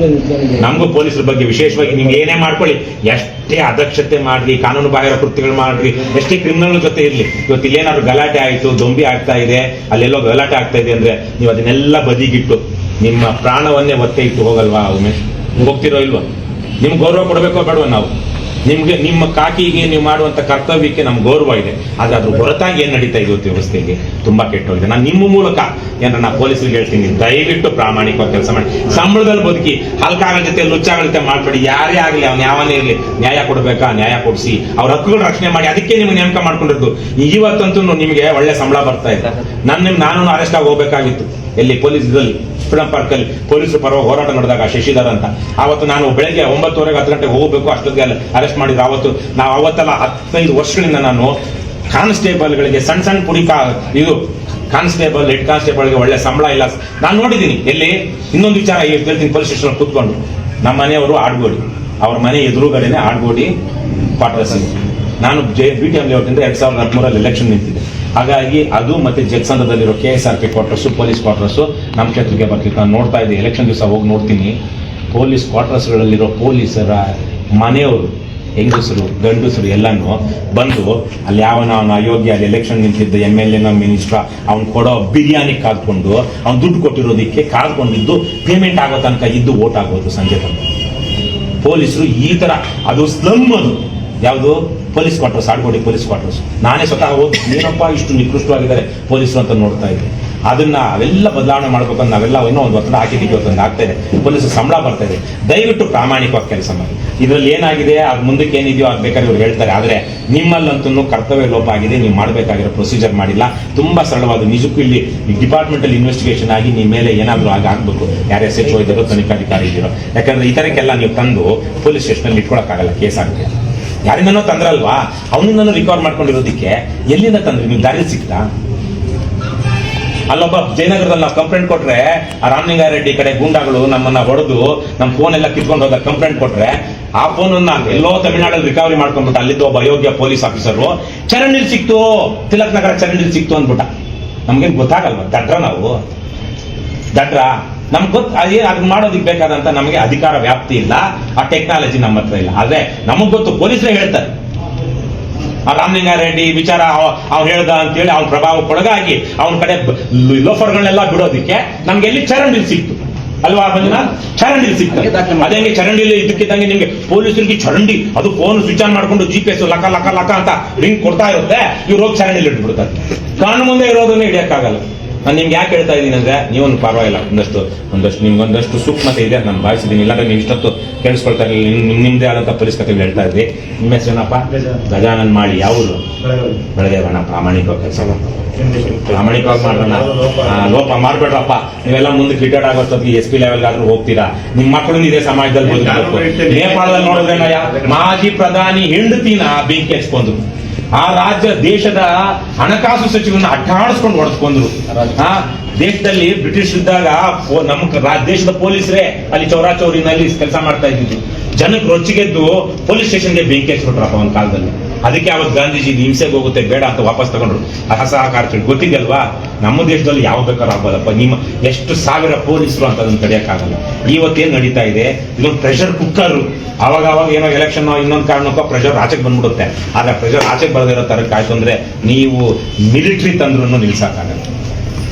ನಮಗೂ ಪೊಲೀಸರ ಬಗ್ಗೆ ವಿಶೇಷವಾಗಿ ನಿಮ್ಗೆ ಏನೇ ಮಾಡ್ಕೊಳ್ಳಿ. ಎಷ್ಟೇ ಅದಕ್ಷತೆ ಮಾಡ್ಲಿ, ಕಾನೂನು ಬಾಹಿರ ಕೃತ್ಯಗಳು ಮಾಡ್ರಿ ಎಷ್ಟೇ ಕ್ರಿಮಿನಲ್ ಜೊತೆ ಇರ್ಲಿ, ಇವತ್ತು ಇಲ್ಲೇನಾದ್ರು ಗಲಾಟೆ ಆಯಿತು, ದೊಂಬಿ ಆಗ್ತಾ ಇದೆ, ಅಲ್ಲೆಲ್ಲೋ ಗಲಾಟೆ ಆಗ್ತಾ ಇದೆ ಅಂದ್ರೆ ನೀವು ಅದನ್ನೆಲ್ಲ ಬದಿಗಿಟ್ಟು, ನಿಮ್ಮ ಪ್ರಾಣವನ್ನೇ ಒತ್ತೆ ಇಟ್ಟು ಹೋಗಲ್ವಾ ಉಮೇಶ್? ಹೋಗ್ತಿರೋ ಇಲ್ವಾ? ನಿಮ್ಗೆ ಗೌರವ ಕೊಡಬೇಕೋ ಬೇಡವಾ ನಾವು? ನಿಮ್ಗೆ, ನಿಮ್ಮ ಕಾಕಿಗೆ ನೀವು ಮಾಡುವಂತ ಕರ್ತವ್ಯಕ್ಕೆ ನಮ್ ಗೌರವ ಇದೆ. ಆದ್ರೆ ಅದ್ರ ಹೊರತಾಗಿ ಏನ್ ನಡೀತಾ ಇದೆ ಇವತ್ತು ವ್ಯವಸ್ಥೆಗೆ? ತುಂಬಾ ಕೆಟ್ಟೋಗಿದೆ. ನಾನು ನಿಮ್ಮ ಮೂಲಕ ಏನಾರ ನಾ ಪೊಲೀಸರಿಗೆ ಹೇಳ್ತೀನಿ. ದಯವಿಟ್ಟು ಪ್ರಾಮಾಣಿಕವಾಗಿ ಕೆಲಸ ಮಾಡಿ. ಸಂಬಳದಲ್ಲಿ ಬದುಕಿ ಹಲ್ಕಾಗಳ ಜೊತೆ ಲುಚ್ಚಾಗಳ ಮಾಡ್ಬೇಡಿ. ಯಾರೇ ಆಗಲಿ, ಅವ್ನು ಯಾವನೇ ಇರಲಿ, ನ್ಯಾಯ ಕೊಡ್ಬೇಕಾ? ನ್ಯಾಯ ಕೊಡಿಸಿ. ಅವ್ರ ಹಕ್ಕುಗಳ ರಕ್ಷಣೆ ಮಾಡಿ. ಅದಕ್ಕೆ ನಿಮ್ಗೆ ನೇಮಕ ಮಾಡ್ಕೊಂಡಿದ್ದು ಇವತ್ತಂತೂ ನಿಮಗೆ ಒಳ್ಳೆ ಸಂಬಳ ಬರ್ತಾ ಇದೆ. ನನ್ನ ನಾನು ಅರೆಸ್ಟ್ ಆಗಿ ಹೋಗ್ಬೇಕಾಗಿತ್ತು. ಎಲ್ಲಿ ಪೊಲೀಸ್ ಇದ್ರಲ್ಲಿ ಫ್ರೀಡಂ ಪಾರ್ಕ್ ಅಲ್ಲಿ ಪೊಲೀಸರು ಪರವಾಗಿ ಹೋರಾಟ ನಡೆದಾಗ ಶಶಿಧರ್ ಅಂತ. ಅವತ್ತು ನಾನು ಬೆಳಗ್ಗೆ ಒಂಬತ್ತುವರೆಗೆ ಹತ್ತು ಗಂಟೆಗೆ ಹೋಗಬೇಕು, ಅಷ್ಟೊತ್ತಿಗೆ ಅಲ್ಲಿ ಅರೆಸ್ಟ್ ಮಾಡಿದ್ರು. ಅವತ್ತು ನಾವು ಅವತ್ತೆಲ್ಲ ಹದಿನೈದು ವರ್ಷಗಳಿಂದ ನಾನು ಕಾನ್ಸ್ಟೇಬಲ್ಗಳಿಗೆ ಸಣ್ಣ ಸಣ್ಣ ಪುಡಿ ಇದು ಕಾನ್ಸ್ಟೇಬಲ್, ಹೆಡ್ ಕಾನ್ಸ್ಟೇಬಲ್ಗೆ ಒಳ್ಳೆ ಸಂಬಳ ಇಲ್ಲ. ನಾನು ನೋಡಿದ್ದೀನಿ, ಎಲ್ಲಿ ಇನ್ನೊಂದು ವಿಚಾರ ಹೇಳ್ತೀನಿ ಪೊಲೀಸ್ ಸ್ಟೇಷನ್ ಕೂತ್ಕೊಂಡು. ನಮ್ಮ ಮನೆಯವರು ಆಡ್ಗೋಡಿ. ಅವ್ರ ಮನೆ ಎದುರುಗಡೆನೆ ಆಡ್ಗೋಡಿ ಪಾಟ್ರಸ್ ನಾನು ಜೆ, ಬಿ ಟಿ ಎಂ ಲೇಔಟಿಂದ ಎರಡ್ ಸಾವಿರದ ಹದಿಮೂರಲ್ಲಿ ಎಲೆಕ್ಷನ್ ನಿಂತಿದ್ದೆ. ಹಾಗಾಗಿ ಅದು ಮತ್ತೆ ಜಗಸಂದ್ರದಲ್ಲಿರೋ K S R P quarters police quarters ನಮ್ಮ ಕ್ಷೇತ್ರಕ್ಕೆ ಬರ್ತಿತ್ತು. ನಾನು ನೋಡ್ತಾ ಇದ್ದೆ. ಎಲೆಕ್ಷನ್ ದಿವಸ ಹೋಗಿ ನೋಡ್ತೀನಿ. ಪೊಲೀಸ್ ಕ್ವಾರ್ಟರ್ಸ್ಗಳಲ್ಲಿರೋ ಪೊಲೀಸರ ಮನೆಯವರು, ಹೆಂಗಸರು, ಗಂಡಸರು ಎಲ್ಲಾನು ಬಂದು ಅಲ್ಲಿ ಯಾವನ ಅವನ ಅಯೋಗ್ಯ ಅಲ್ಲಿ ಎಲೆಕ್ಷನ್ ನಿಂತಿದ್ದ ಎಂ ಎಲ್ ಎನ ಮಿನಿಸ್ಟ್ರ ಅವ್ನು ಕೊಡೋ ಬಿರಿಯಾನಿ ಕಾದ್ಕೊಂಡು, ಅವ್ನು ದುಡ್ಡು ಕೊಟ್ಟಿರೋದಕ್ಕೆ ಕಾದ್ಕೊಂಡಿದ್ದು ಪೇಮೆಂಟ್ ಆಗೋ ತನಕ ಇದ್ದು ಓಟ್ ಆಗೋದು ಸಂಜೆ ತನಕ. ಪೊಲೀಸರು ಈ ತರ, ಅದು ಸ್ಲಮ್ ಅದು. ಯಾವುದು? Police quarters, Adugodi police quarters. ನಾನೇ ಸ್ವತಃ ಹೋಗಿ, ಏನಪ್ಪ ಇಷ್ಟು ನಿಕೃಷ್ಟವಾಗಿದ್ದಾರೆ ಪೊಲೀಸರು ಅಂತ ನೋಡ್ತಾ ಇದ್ದೆ. ಅದನ್ನ ಅವೆಲ್ಲ ಬದಲಾವಣೆ ಮಾಡ್ಬೇಕಂತ ನಾವೆಲ್ಲ ಇನ್ನೂ ಒಂದು ಒತ್ತಡ ಹಾಕಿದ್ದೀವಿ ಅಂತ ಆಗ್ತಾ ಇದೆ. ಪೊಲೀಸರು ಸಂಬಳ ಬರ್ತಾ ಇದೆ. ದಯವಿಟ್ಟು ಪ್ರಾಮಾಣಿಕವಾಗಿ ಕೆಲಸ ಮಾಡಿ. ಇದರಲ್ಲಿ ಏನಾಗಿದೆ? ಅದ್ ಮುಂದಕ್ಕೆ ಏನಿದೆಯೋ ಅದು ಬೇಕಾದ್ರೆ ಇವ್ರು ಹೇಳ್ತಾರೆ. ಆದ್ರೆ ನಿಮ್ಮಲ್ಲಂತೂ ಕರ್ತವ್ಯ ಲೋಪ ಆಗಿದೆ. ನೀವು ಮಾಡಬೇಕಾಗಿರೋ ಪ್ರೊಸೀಜರ್ ಮಾಡಿಲ್ಲ. ತುಂಬಾ ಸರಳವಾದ ನಿಜಕ್ಕೂ ಇಲ್ಲಿ ಡಿಪಾರ್ಟ್ಮೆಂಟಲ್ ಇನ್ವೆಸ್ಟಿಗೇಷನ್ ಆಗಿ ನಿಮ್ಮ ಮೇಲೆ ಏನಾದರೂ ಆಗ ಆಗ್ಬೇಕು. ಯಾರು ಎಸ್ ಎಚ್ ಓ ಇದ್ದಾರೋ ತನಿಖಾಧಿಕಾರಿ ಇದ್ದೀರೋ. ಯಾಕಂದ್ರೆ ಈ ಥರಕ್ಕೆಲ್ಲ ನೀವು ತಂದು ಪೊಲೀಸ್ ಸ್ಟೇಷನಲ್ಲಿ ಇಟ್ಕೊಳಕ್ಕಾಗಲ್ಲ. ಕೇಸ್ ಆಗುತ್ತೆ. ಯಾರಿಂದನೋ ತಂದ್ರಲ್ವಾ ಅವನಿಂದ ರಿಕವರ್ ಮಾಡ್ಕೊಂಡಿರೋದಕ್ಕೆ ಎಲ್ಲಿಂದ ತಂದ್ರಿ? ನಿಮ್ಗೆ ದಾರಿ ಸಿಕ್ತಾ ಅಲ್ಲೊಬ್ಬ ಜಯನಗರದಲ್ಲಿ ನಾವು ಕಂಪ್ಲೇಂಟ್ ಕೊಟ್ರೆ, ಆ ರಾಮಲಿಂಗಾರೆಡ್ಡಿ ಕಡೆ ಗೂಂಡಾಗಳು ನಮ್ಮನ್ನ ಹೊಡೆದು ನಮ್ಮ ಫೋನ್ ಎಲ್ಲ ಕಿತ್ಕೊಂಡು ಹೋದಾಗ ಕಂಪ್ಲೇಂಟ್ ಕೊಟ್ರೆ, ಆ ಫೋನನ್ನ ಎಲ್ಲೋ ತಮಿಳ್ನಾಡಲ್ಲಿ ರಿಕವರಿ ಮಾಡ್ಕೊಂಡ್ಬಿಟ್ಟ. ಅಲ್ಲಿದ್ದ ಒಬ್ಬ ಅಯೋಗ್ಯ ಪೊಲೀಸ್ ಆಫೀಸರು ಚರಂಡಿಲ್ ಸಿಕ್ತು, ತಿಲಕ್ ನಗರ ಚರಂಡಿಲ್ ಸಿಕ್ತು ಅಂದ್ಬಿಟ್ಟ. ನಮ್ಗೇನು ಗೊತ್ತಾಗಲ್ವಾ? ದಡ್ರ ನಾವು. ದಡ್ರ? ನಮ್ಗೆ ಗೊತ್ತು ಅದೇ ಅದನ್ನ ಮಾಡೋದಕ್ಕೆ ಬೇಕಾದಂತ ನಮಗೆ ಅಧಿಕಾರ ವ್ಯಾಪ್ತಿ ಇಲ್ಲ. ಆ ಟೆಕ್ನಾಲಜಿ ನಮ್ಮ ಹತ್ರ ಇಲ್ಲ. ಆದ್ರೆ ನಮಗ್ ಗೊತ್ತು ಪೊಲೀಸರೇ ಹೇಳ್ತಾರೆ. ಆ ರಾಮಲಿಂಗಾರೆಡ್ಡಿ ವಿಚಾರ ಅವ್ನು ಹೇಳ್ದ ಅಂತೇಳಿ ಅವ್ನ ಪ್ರಭಾವಕ್ಕೊಳಗಾಗಿ ಅವನ ಕಡೆ ಲೋಫರ್ಗಳನ್ನೆಲ್ಲ ಬಿಡೋದಕ್ಕೆ ನಮ್ಗೆ ಎಲ್ಲಿ ಚರಂಡಿಲ್ ಸಿಕ್ತು. ಅಲ್ವಾ ಬಂದಿನ ಚರಂಡಿಲ್ ಸಿಕ್ತು. ಅದೇ ಚರಂಡಿಲಿ ಇದಕ್ಕಿದ್ದಂಗೆ ನಿಮ್ಗೆ ಪೊಲೀಸರಿಗೆ ಚರಂಡಿ ಅದು ಫೋನ್ ಸ್ವಿಚ್ ಆನ್ ಮಾಡ್ಕೊಂಡು ಜಿ ಪಿ ಎಸ್ ಲಕ ಲಕ ಲಕ ಅಂತ ರಿಂಗ್ ಕೊಡ್ತಾ ಇರುತ್ತೆ. ಇವ್ರು ಹೋಗಿ ಚರಂಡಿಲಿ ಇಟ್ಬಿಡ್ತಾರೆ. ಕಾನು ಮುಂದೆ ಇರೋದನ್ನ ಹಿಡಿಯಕ್ಕಾಗಲ್ಲ. ನಾನು ನಿಮ್ಗೆ ಯಾಕೆ ಹೇಳ್ತಾ ಇದ್ದೀನಿ ಅಂದ್ರೆ, ನೀವೊಂದು ಪರವಾಗಿಲ್ಲ, ಒಂದಷ್ಟು ಒಂದಷ್ಟು, ನಿಮ್ಗೆ ಒಂದಷ್ಟು ಸೂಕ್ಷ್ಮತೆ ಇದೆ ನಾನು ಭಾವಿಸಿದ್ದೀನಿ ಇಲ್ಲಾಂದ್ರೆ ನೀವು ಇಷ್ಟೊತ್ತು ಕೇಳಿಸ್ಕೊಳ್ತಾ ಇರಲಿಲ್ಲ. ನಿಮ್ ನಿಮ್ದೇ ಆದಂತ ಪರಿಸ್ಥಿತಿ ಹೇಳ್ತಾ ಇದ್ರಿ. ನಿಮ್ಮ ಹೆಸರೇನಪ್ಪ ಗಜಾನನ್ ಮಾಡಿ ಯಾವುದು ಬೆಳಗ್ಗೆ ಬಣ್ಣ ಪ್ರಾಮಾಣಿಕವಾಗಿ ಕೆಲಸ ಪ್ರಾಮಾಣಿಕವಾಗಿ ಮಾಡೋಣ ಲೋಪ ಮಾಡ್ಬೇಡ್ರಪ್ಪ. ನೀವೆಲ್ಲ ಮುಂದೆ ರಿಟೈರ್ಡ್ ಆಗೋಷ್ಟೊತ್ತಿಗೆ ಎಸ್ ಪಿ ಲೆವೆಲ್ಗಾದ್ರೂ ಹೋಗ್ತೀರಾ? ನಿಮ್ಮ ಮಕ್ಕಳು ಇದೇ ಸಮಾಜದಲ್ಲಿ ನೇಪಾಳದಲ್ಲಿ ನೋಡಿದ್ರೆ ಮಾಜಿ ಪ್ರಧಾನಿ ಹೆಂಡತಿನ ಬೆಂಕಿ ಹಚ್ಕೊಂಡ್ರು ಆ ರಾಜ್ಯ ದೇಶದ ಹಣಕಾಸು ಸಚಿವರನ್ನ ಅಟ್ಟಾಡಿಸ್ಕೊಂಡು ಹೊಡೆಸ್ಕೊಂಡ್ರು. ಆ ದೇಶದಲ್ಲಿ ಬ್ರಿಟಿಷ್ ಇದ್ದಾಗ ನಮ್ಮ ದೇಶದ ಪೊಲೀಸರೇ ಅಲ್ಲಿ ಚೌರಾಚೌರಿನಲ್ಲಿ ಕೆಲಸ ಮಾಡ್ತಾ ಇದ್ದಿದ್ದು. ಜನಕ್ಕೆ ರೊಚ್ಚಿಗೆದ್ದು ಪೊಲೀಸ್ ಸ್ಟೇಷನ್ಗೆ ಬೆಂಕಿ ಹಚ್ಬಿಟ್ರಪ್ಪ ಒಂದು ಕಾಲದಲ್ಲಿ. ಅದಕ್ಕೆ ಅವತ್ತು ಗಾಂಧೀಜಿ ಹಿಂಸೆಗೆ ಹೋಗುತ್ತೆ ಬೇಡ ಅಂತ ವಾಪಸ್ ತಗೊಂಡ್ರು. ಅಸಹಕಾರ ಚಳಿ ಗೊತ್ತಿದೆಯಲ್ವಾ? ನಮ್ಮ ದೇಶದಲ್ಲಿ ಯಾವ ಬೇಕಾದ್ರೂ ಆಗ್ಬೋದಪ್ಪ. ನಿಮ್ಮ ಎಷ್ಟು ಸಾವಿರ ಪೊಲೀಸರು ಅಂತ ಅದನ್ನು ತಡೆಯಕ್ಕಾಗಲ್ಲ ಇವತ್ತೇನು ನಡೀತಾ ಇದೆ? ಇದೊಂದು ಪ್ರೆಷರ್ ಕುಕ್ಕರ್ ಅವಾಗ ಅವಾಗ ಏನೋ ಎಲೆಕ್ಷನ್ ಇನ್ನೊಂದು ಕಾರಣಕ್ಕೋ ಪ್ರೆಷರ್ ಆಚೆಗೆ ಬಂದ್ಬಿಡುತ್ತೆ. ಆದರೆ ಪ್ರೆಷರ್ ಆಚೆಗೆ ಬರದಿರೋ ತರಕ್ಕೆ ಆಯ್ತು ಅಂದರೆ ನೀವು ಮಿಲಿಟ್ರಿ ತಂದ್ರೂ ನಿಲ್ಸಕ್ಕಾಗಲ್ಲ.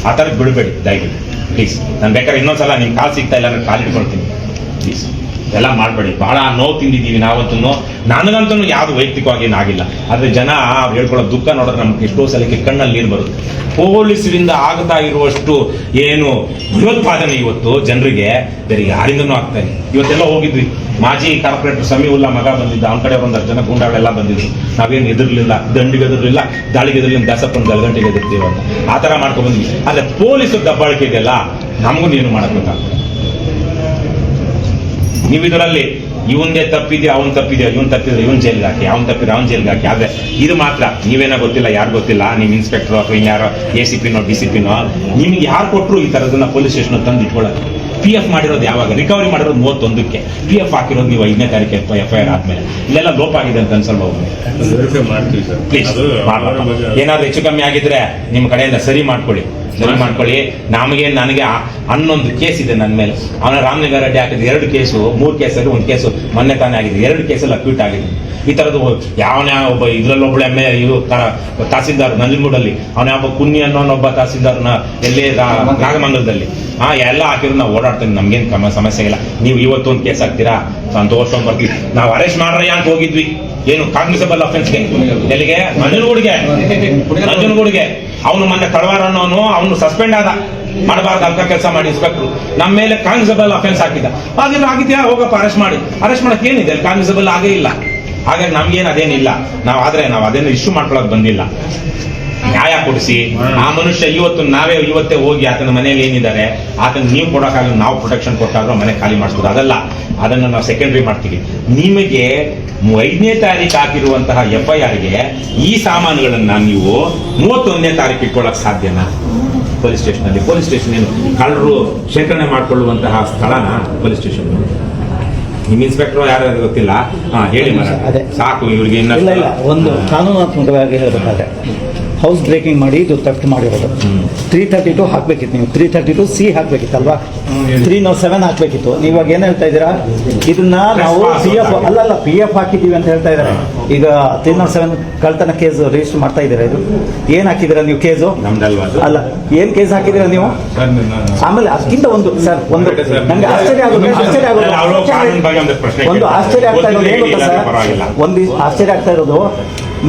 ಆ ಥರ ಬಿಡಬೇಡಿ, ದಯವಿಟ್ಟು. ಪ್ಲೀಸ್ ನಾನು ಬೇಕಾದ್ರೆ ಇನ್ನೊಂದ್ಸಲ ನಿಮ್ಗೆ ಕಾಲ್ ಸಿಗ್ತಾ ಇಲ್ಲ ಅಂದ್ರೆ ಕಾಲ್ ಇಟ್ಕೊಳ್ತೀನಿ ಪ್ಲೀಸ್ ಎಲ್ಲ ಮಾಡಬೇಡಿ. ಬಹಳ ನೋವು ತಿಂದಿದ್ದೀವಿ ನಾವಂತೂ ನನಗಂತೂ ಯಾವುದು ವೈಯಕ್ತಿಕವಾಗಿ ಏನಾಗಿಲ್ಲ. ಆದರೆ ಜನ ಅವ್ರು ಹೇಳ್ಕೊಳ್ಳೋ ದುಃಖ ನೋಡಿದ್ರೆ ನಮ್ಗೆ ಎಷ್ಟೋ ಸಲಕ್ಕೆ ಕಣ್ಣಲ್ಲಿ ನೀರು ಬರುತ್ತೆ. ಪೊಲೀಸರಿಂದ ಆಗ್ತಾ ಇರುವಷ್ಟು ಏನು ಭಯೋತ್ಪಾದನೆ ಇವತ್ತು ಜನರಿಗೆ ಬೇರೆ ಯಾರಿಂದನೂ ಆಗ್ತಾ ಇಲ್ಲ. ಇವತ್ತೆಲ್ಲ ಹೋಗಿದ್ವಿ. ಮಾಜಿ ಕಾರ್ಪೊರೇಟರ್ ಸಮೀವುಲ್ಲಾ ಮಗ ಬಂದಿದ್ದ, ಅವ್ನ ಕಡೆ ಒಂದಷ್ಟು ಜನ ಗುಂಡಾಗಳೆಲ್ಲ ಬಂದಿದ್ರು. ನಾವೇನು ಎದುರ್ಲಿಲ್ಲ, ದಂಡಿಗೆ ಎದುರ್ಲಿಲ್ಲ, ದಾಳಿಗೆ ಎದುರ್ಲಿಲ್ಲ, ದಾಸಪ್ಪನ ಗಲಗಂಟೆಗೆ ಎದುರ್ತೀವಿ ಅಂತ. ಆ ಥರ ಮಾಡ್ಕೊಂಡ್ ಆದರೆ ಆದ್ರೆ ಪೊಲೀಸರು ದಬ್ಬಾಳಿಕೆ ಇದೆಯಲ್ಲ ನಮಗೂ ನೀನು ಮಾಡಬೇಕಾಗ್ತದೆ ನೀವು ಇದರಲ್ಲಿ ಇವಂದೇ ತಪ್ಪಿದ್ಯಾ ಅವನ್ ತಪ್ಪಿದ್ಯಾ ಇವನ್ ತಪ್ಪಿದ್ರೆ ಇವನ್ ಜೈಲ್ಗೆ ಹಾಕಿ ಅವ್ನ್ ತಪ್ಪಿದ್ರೆ ಅವನ್ ಜೈಲ್ಗೆ ಹಾಕಿ. ಆದ್ರೆ ಇದು ಮಾತ್ರ ನೀವೇನೋ ಗೊತ್ತಿಲ್ಲ ಯಾರು ಗೊತ್ತಿಲ್ಲ ನಿಮ್ ಇನ್ಸ್ಪೆಕ್ಟರ್ ಅಥವಾ ಇನ್ಯಾರೋ ಎ ಸಿ ಪಿನೋ ಡಿ ಸಿ ಪಿನೋ ನಿಮ್ಗೆ ಯಾರು ಕೊಟ್ಟರು ಈ ತರದನ್ನ ಪೊಲೀಸ್ ಸ್ಟೇಷನ್ ತಂದು ಇಟ್ಕೊಳ್ಳೋದು? ಪಿ ಎಫ್ ಮಾಡಿರೋದು ಯಾವಾಗ? ರಿಕವರಿ ಮಾಡಿರೋದು ಮೂವತ್ತೊಂದಕ್ಕೆ. ಪಿ ಎಫ್ ಹಾಕಿರೋದು ನೀವು ಐದನೇ ತಾರೀಕು ಎಫ್ ಐ ಆರ್ ಆದ್ಮೇಲೆ. ಇಲ್ಲೆಲ್ಲ ಲೋಪ ಆಗಿದೆ ಅಂತ ಅನ್ಸಲ್ಬಹುದು ಪ್ಲೀಸ್ ಏನಾದ್ರು ಹೆಚ್ಚು ಕಮ್ಮಿ ಆಗಿದ್ರೆ ನಿಮ್ಮ ಕಡೆಯಿಂದ ಸರಿ ಮಾಡ್ಕೊಳ್ಳಿ. ಸರಿ ಮಾಡ್ಕೊಳ್ಳಿ. ನಮಗೆ, ನನಗೆ ಆ- ಹನ್ನೊಂದು ಕೇಸ್ ಇದೆ ನನ್ನ ಮೇಲೆ. ಅವನ ರಾಮಲಿಂಗ ರೆಡ್ಡಿ ಹಾಕಿದ ಎರಡು ಕೇಸು ಮೂರು ಕೇಸಲ್ಲಿ ಒಂದು ಕೇಸು ಮೊನ್ನೆ ತಾನೇ ಆಗಿದೆ ಎರಡು ಕೇಸಲ್ಲಿ ಅಕ್ಯೂಟ್ ಆಗಿದೆ ಈ ತರದ್ದು ಯಾವನ ಒಬ್ಬ, ಇದರಲ್ಲಿ ಒಬ್ಬಳು ಎಮ್ಮೆ ಇವು ತಹಸೀಲ್ದಾರ್ ನಂಜನಗೂಡಲ್ಲಿ. ಅವನ ಒಬ್ಬ ಕುನ್ನಿ ಅನ್ನೋ ಒಬ್ಬ ತಹಸೀಲ್ದಾರ್ನ ಎಲ್ಲಿ ನಾಗಮಂಗಲದಲ್ಲಿ. ಹಾ ಎಲ್ಲ ಹಾಕಿದ್ರು, ನಾವು ಓಡಾಡ್ತೀವಿ. ನಮ್ಗೇನ್ ಕಮ, ಸಮಸ್ಯೆ ಇಲ್ಲ. ನೀವು ಇವತ್ತು ಒಂದು ಕೇಸ್ ಹಾಕ್ತೀರಾ? ಸಂತೋಷ ಬರ್ತೀವಿ. ನಾವು ಅರೆಸ್ಟ್ ಮಾಡ್ರಯ್ಯ ಅಂತ ಹೋಗಿದ್ವಿ. ಏನು ಕಾಗ್ನಿಸಬಲ್ ಅಫೆನ್ಸ್ಗೆ ಎಲ್ಲಿಗೆ? ನಂಜನಗೂಡಿಗೆ. ನಂಜನಗೂಡಿಗೆ. ಅವನು ಮೊನ್ನೆ ತಳವಾರ ಅನ್ನೋನು ಅವನು ಸಸ್ಪೆಂಡ್ ಆದ. ಮಾಡಬಾರ್ದು ಅಂತ ಕೆಲಸ ಮಾಡಿ ಇನ್ಸ್ಪೆಕ್ಟರ್ ನಮ್ಮ ಮೇಲೆ ಕಾನ್ಸಬಲ್ ಅಫೆನ್ಸ್ ಹಾಕಿದ. ಹಾಗಿದ್ರೆ ಆಗಿದ್ಯಾ? ಹೋಗಪ್ಪ ಅರೆಸ್ಟ್ ಮಾಡಿ. ಅರೆಸ್ಟ್ ಮಾಡಕ್ಕೆ ಏನಿದೆ? ಕಾನ್ಸಬಲ್ ಆಗೇ ಇಲ್ಲ. ಹಾಗಾಗಿ ನಮ್ಗೇನು ಅದೇನಿಲ್ಲ ನಾವು ಆದ್ರೆ ನಾವು ಅದೇನು ಇಶ್ಯೂ ಮಾಡ್ಕೊಳಕ್ ಬಂದಿಲ್ಲ. ನ್ಯಾಯ ಕೊಡಿಸಿ. ಆ ಮನುಷ್ಯ ಇವತ್ತು ನಾವೇ ಇವತ್ತೇ ಹೋಗಿ ಆತನ ಮನೆಯಲ್ಲಿ ಏನಿದ್ದಾರೆ, ಆತನ ನೀವು ಕೊಡೋಕ್ಕಾಗಲ್ಲ, ನಾವು ಪ್ರೊಟೆಕ್ಷನ್ ಕೊಟ್ಟಾದ್ರೂ ಮನೆ ಖಾಲಿ ಮಾಡಿಸ್ಬೋದು. ಅದಲ್ಲ, ಅದನ್ನು ನಾವು ಸೆಕೆಂಡ್ರಿ ಮಾಡ್ತೀವಿ. ನಿಮಗೆ ಐದನೇ ತಾರೀಕು ಹಾಕಿರುವಂತಹ ಎಫ್ ಐ ಆರ್ಗೆ ಈ ಸಾಮಾನುಗಳನ್ನ ನೀವು ಮೂವತ್ತೊಂದನೇ ತಾರೀಕು ಇಟ್ಕೊಳ್ಳೋಕೆ ಸಾಧ್ಯನಾ? ಪೊಲೀಸ್ ಸ್ಟೇಷನ್ ಅಲ್ಲಿ ಪೊಲೀಸ್ ಸ್ಟೇಷನ್ ಏನು ಕಳ್ಳರು ಶೇಖರಣೆ ಮಾಡಿಕೊಳ್ಳುವಂತಹ ಸ್ಥಳನ? ಪೊಲೀಸ್ ಸ್ಟೇಷನ್ ನಿಮ್ ಇನ್ಸ್ಪೆಕ್ಟರ್ ಯಾರು ಗೊತ್ತಿಲ್ಲ. ಹಾ ಹೇಳಿ ಅದೇ. ಸಾಕು ಇವರಿಗೆ ಇಲ್ಲ ಒಂದು ಕಾನೂನಾತ್ಮಕವಾಗಿ ಹೇಳಬೇಕಾದ್ರೆ ಹೌಸ್ ಬ್ರೇಕಿಂಗ್ ಮಾಡಿ ಇದು ಥೆಫ್ಟ್ ಮಾಡಿರೋದು. ತ್ರೀ ತರ್ಟಿ ಟು ಹಾಕ್ಬೇಕಿತ್ತು ನೀವು. ತ್ರೀ ತರ್ಟಿ ಟು ಸಿ ಹಾಕಬೇಕಿತ್ತಲ್ವಾ? ತ್ರೀ ನಾವು ಸೆವೆನ್ ಹಾಕ್ಬೇಕಿತ್ತು. ನೀವು ಇವಾಗ ಏನು ಹೇಳ್ತಾ ಇದ್ದೀರಾ? ಇದನ್ನ ನಾವು ಪಿ ಎಫ್ ಅಲ್ಲ ಅಲ್ಲ ಪಿ ಎಫ್ ಹಾಕಿದ್ದೀವಿ ಅಂತ ಹೇಳ್ತಾ ಇದ್ದಾರೆ. ಈಗ ತ್ರೀ ನಾಟ್ ಸೆವೆನ್ ಕಳ್ತನ ಕೇಸ್ ರಿಜಿಸ್ಟರ್ ಮಾಡ್ತಾ ಇದ್ದೀರಾ ಇದು? ಏನು ಹಾಕಿದ್ದೀರಾ ನೀವು ಕೇಸು? ಅಲ್ಲ ಏನು ಕೇಸ್ ಹಾಕಿದ್ದೀರಾ ನೀವು? ಆಮೇಲೆ ಅದಕ್ಕಿಂತ ಒಂದು ಸರ್ ಒಂದು Okay, sir. ನಂಗೆ ಆಶ್ಚರ್ಯ ಆಗೋದು ಆಶ್ಚರ್ಯ ಅವ್ರು ಒಂದು ಆಶ್ಚರ್ಯ ಆಗ್ತಾ ಇರೋದು ಏನು ಗೊತ್ತಾ ಸರ್? ಒಂದು ಆಶ್ಚರ್ಯ ಆಗ್ತಾ ಇರೋದು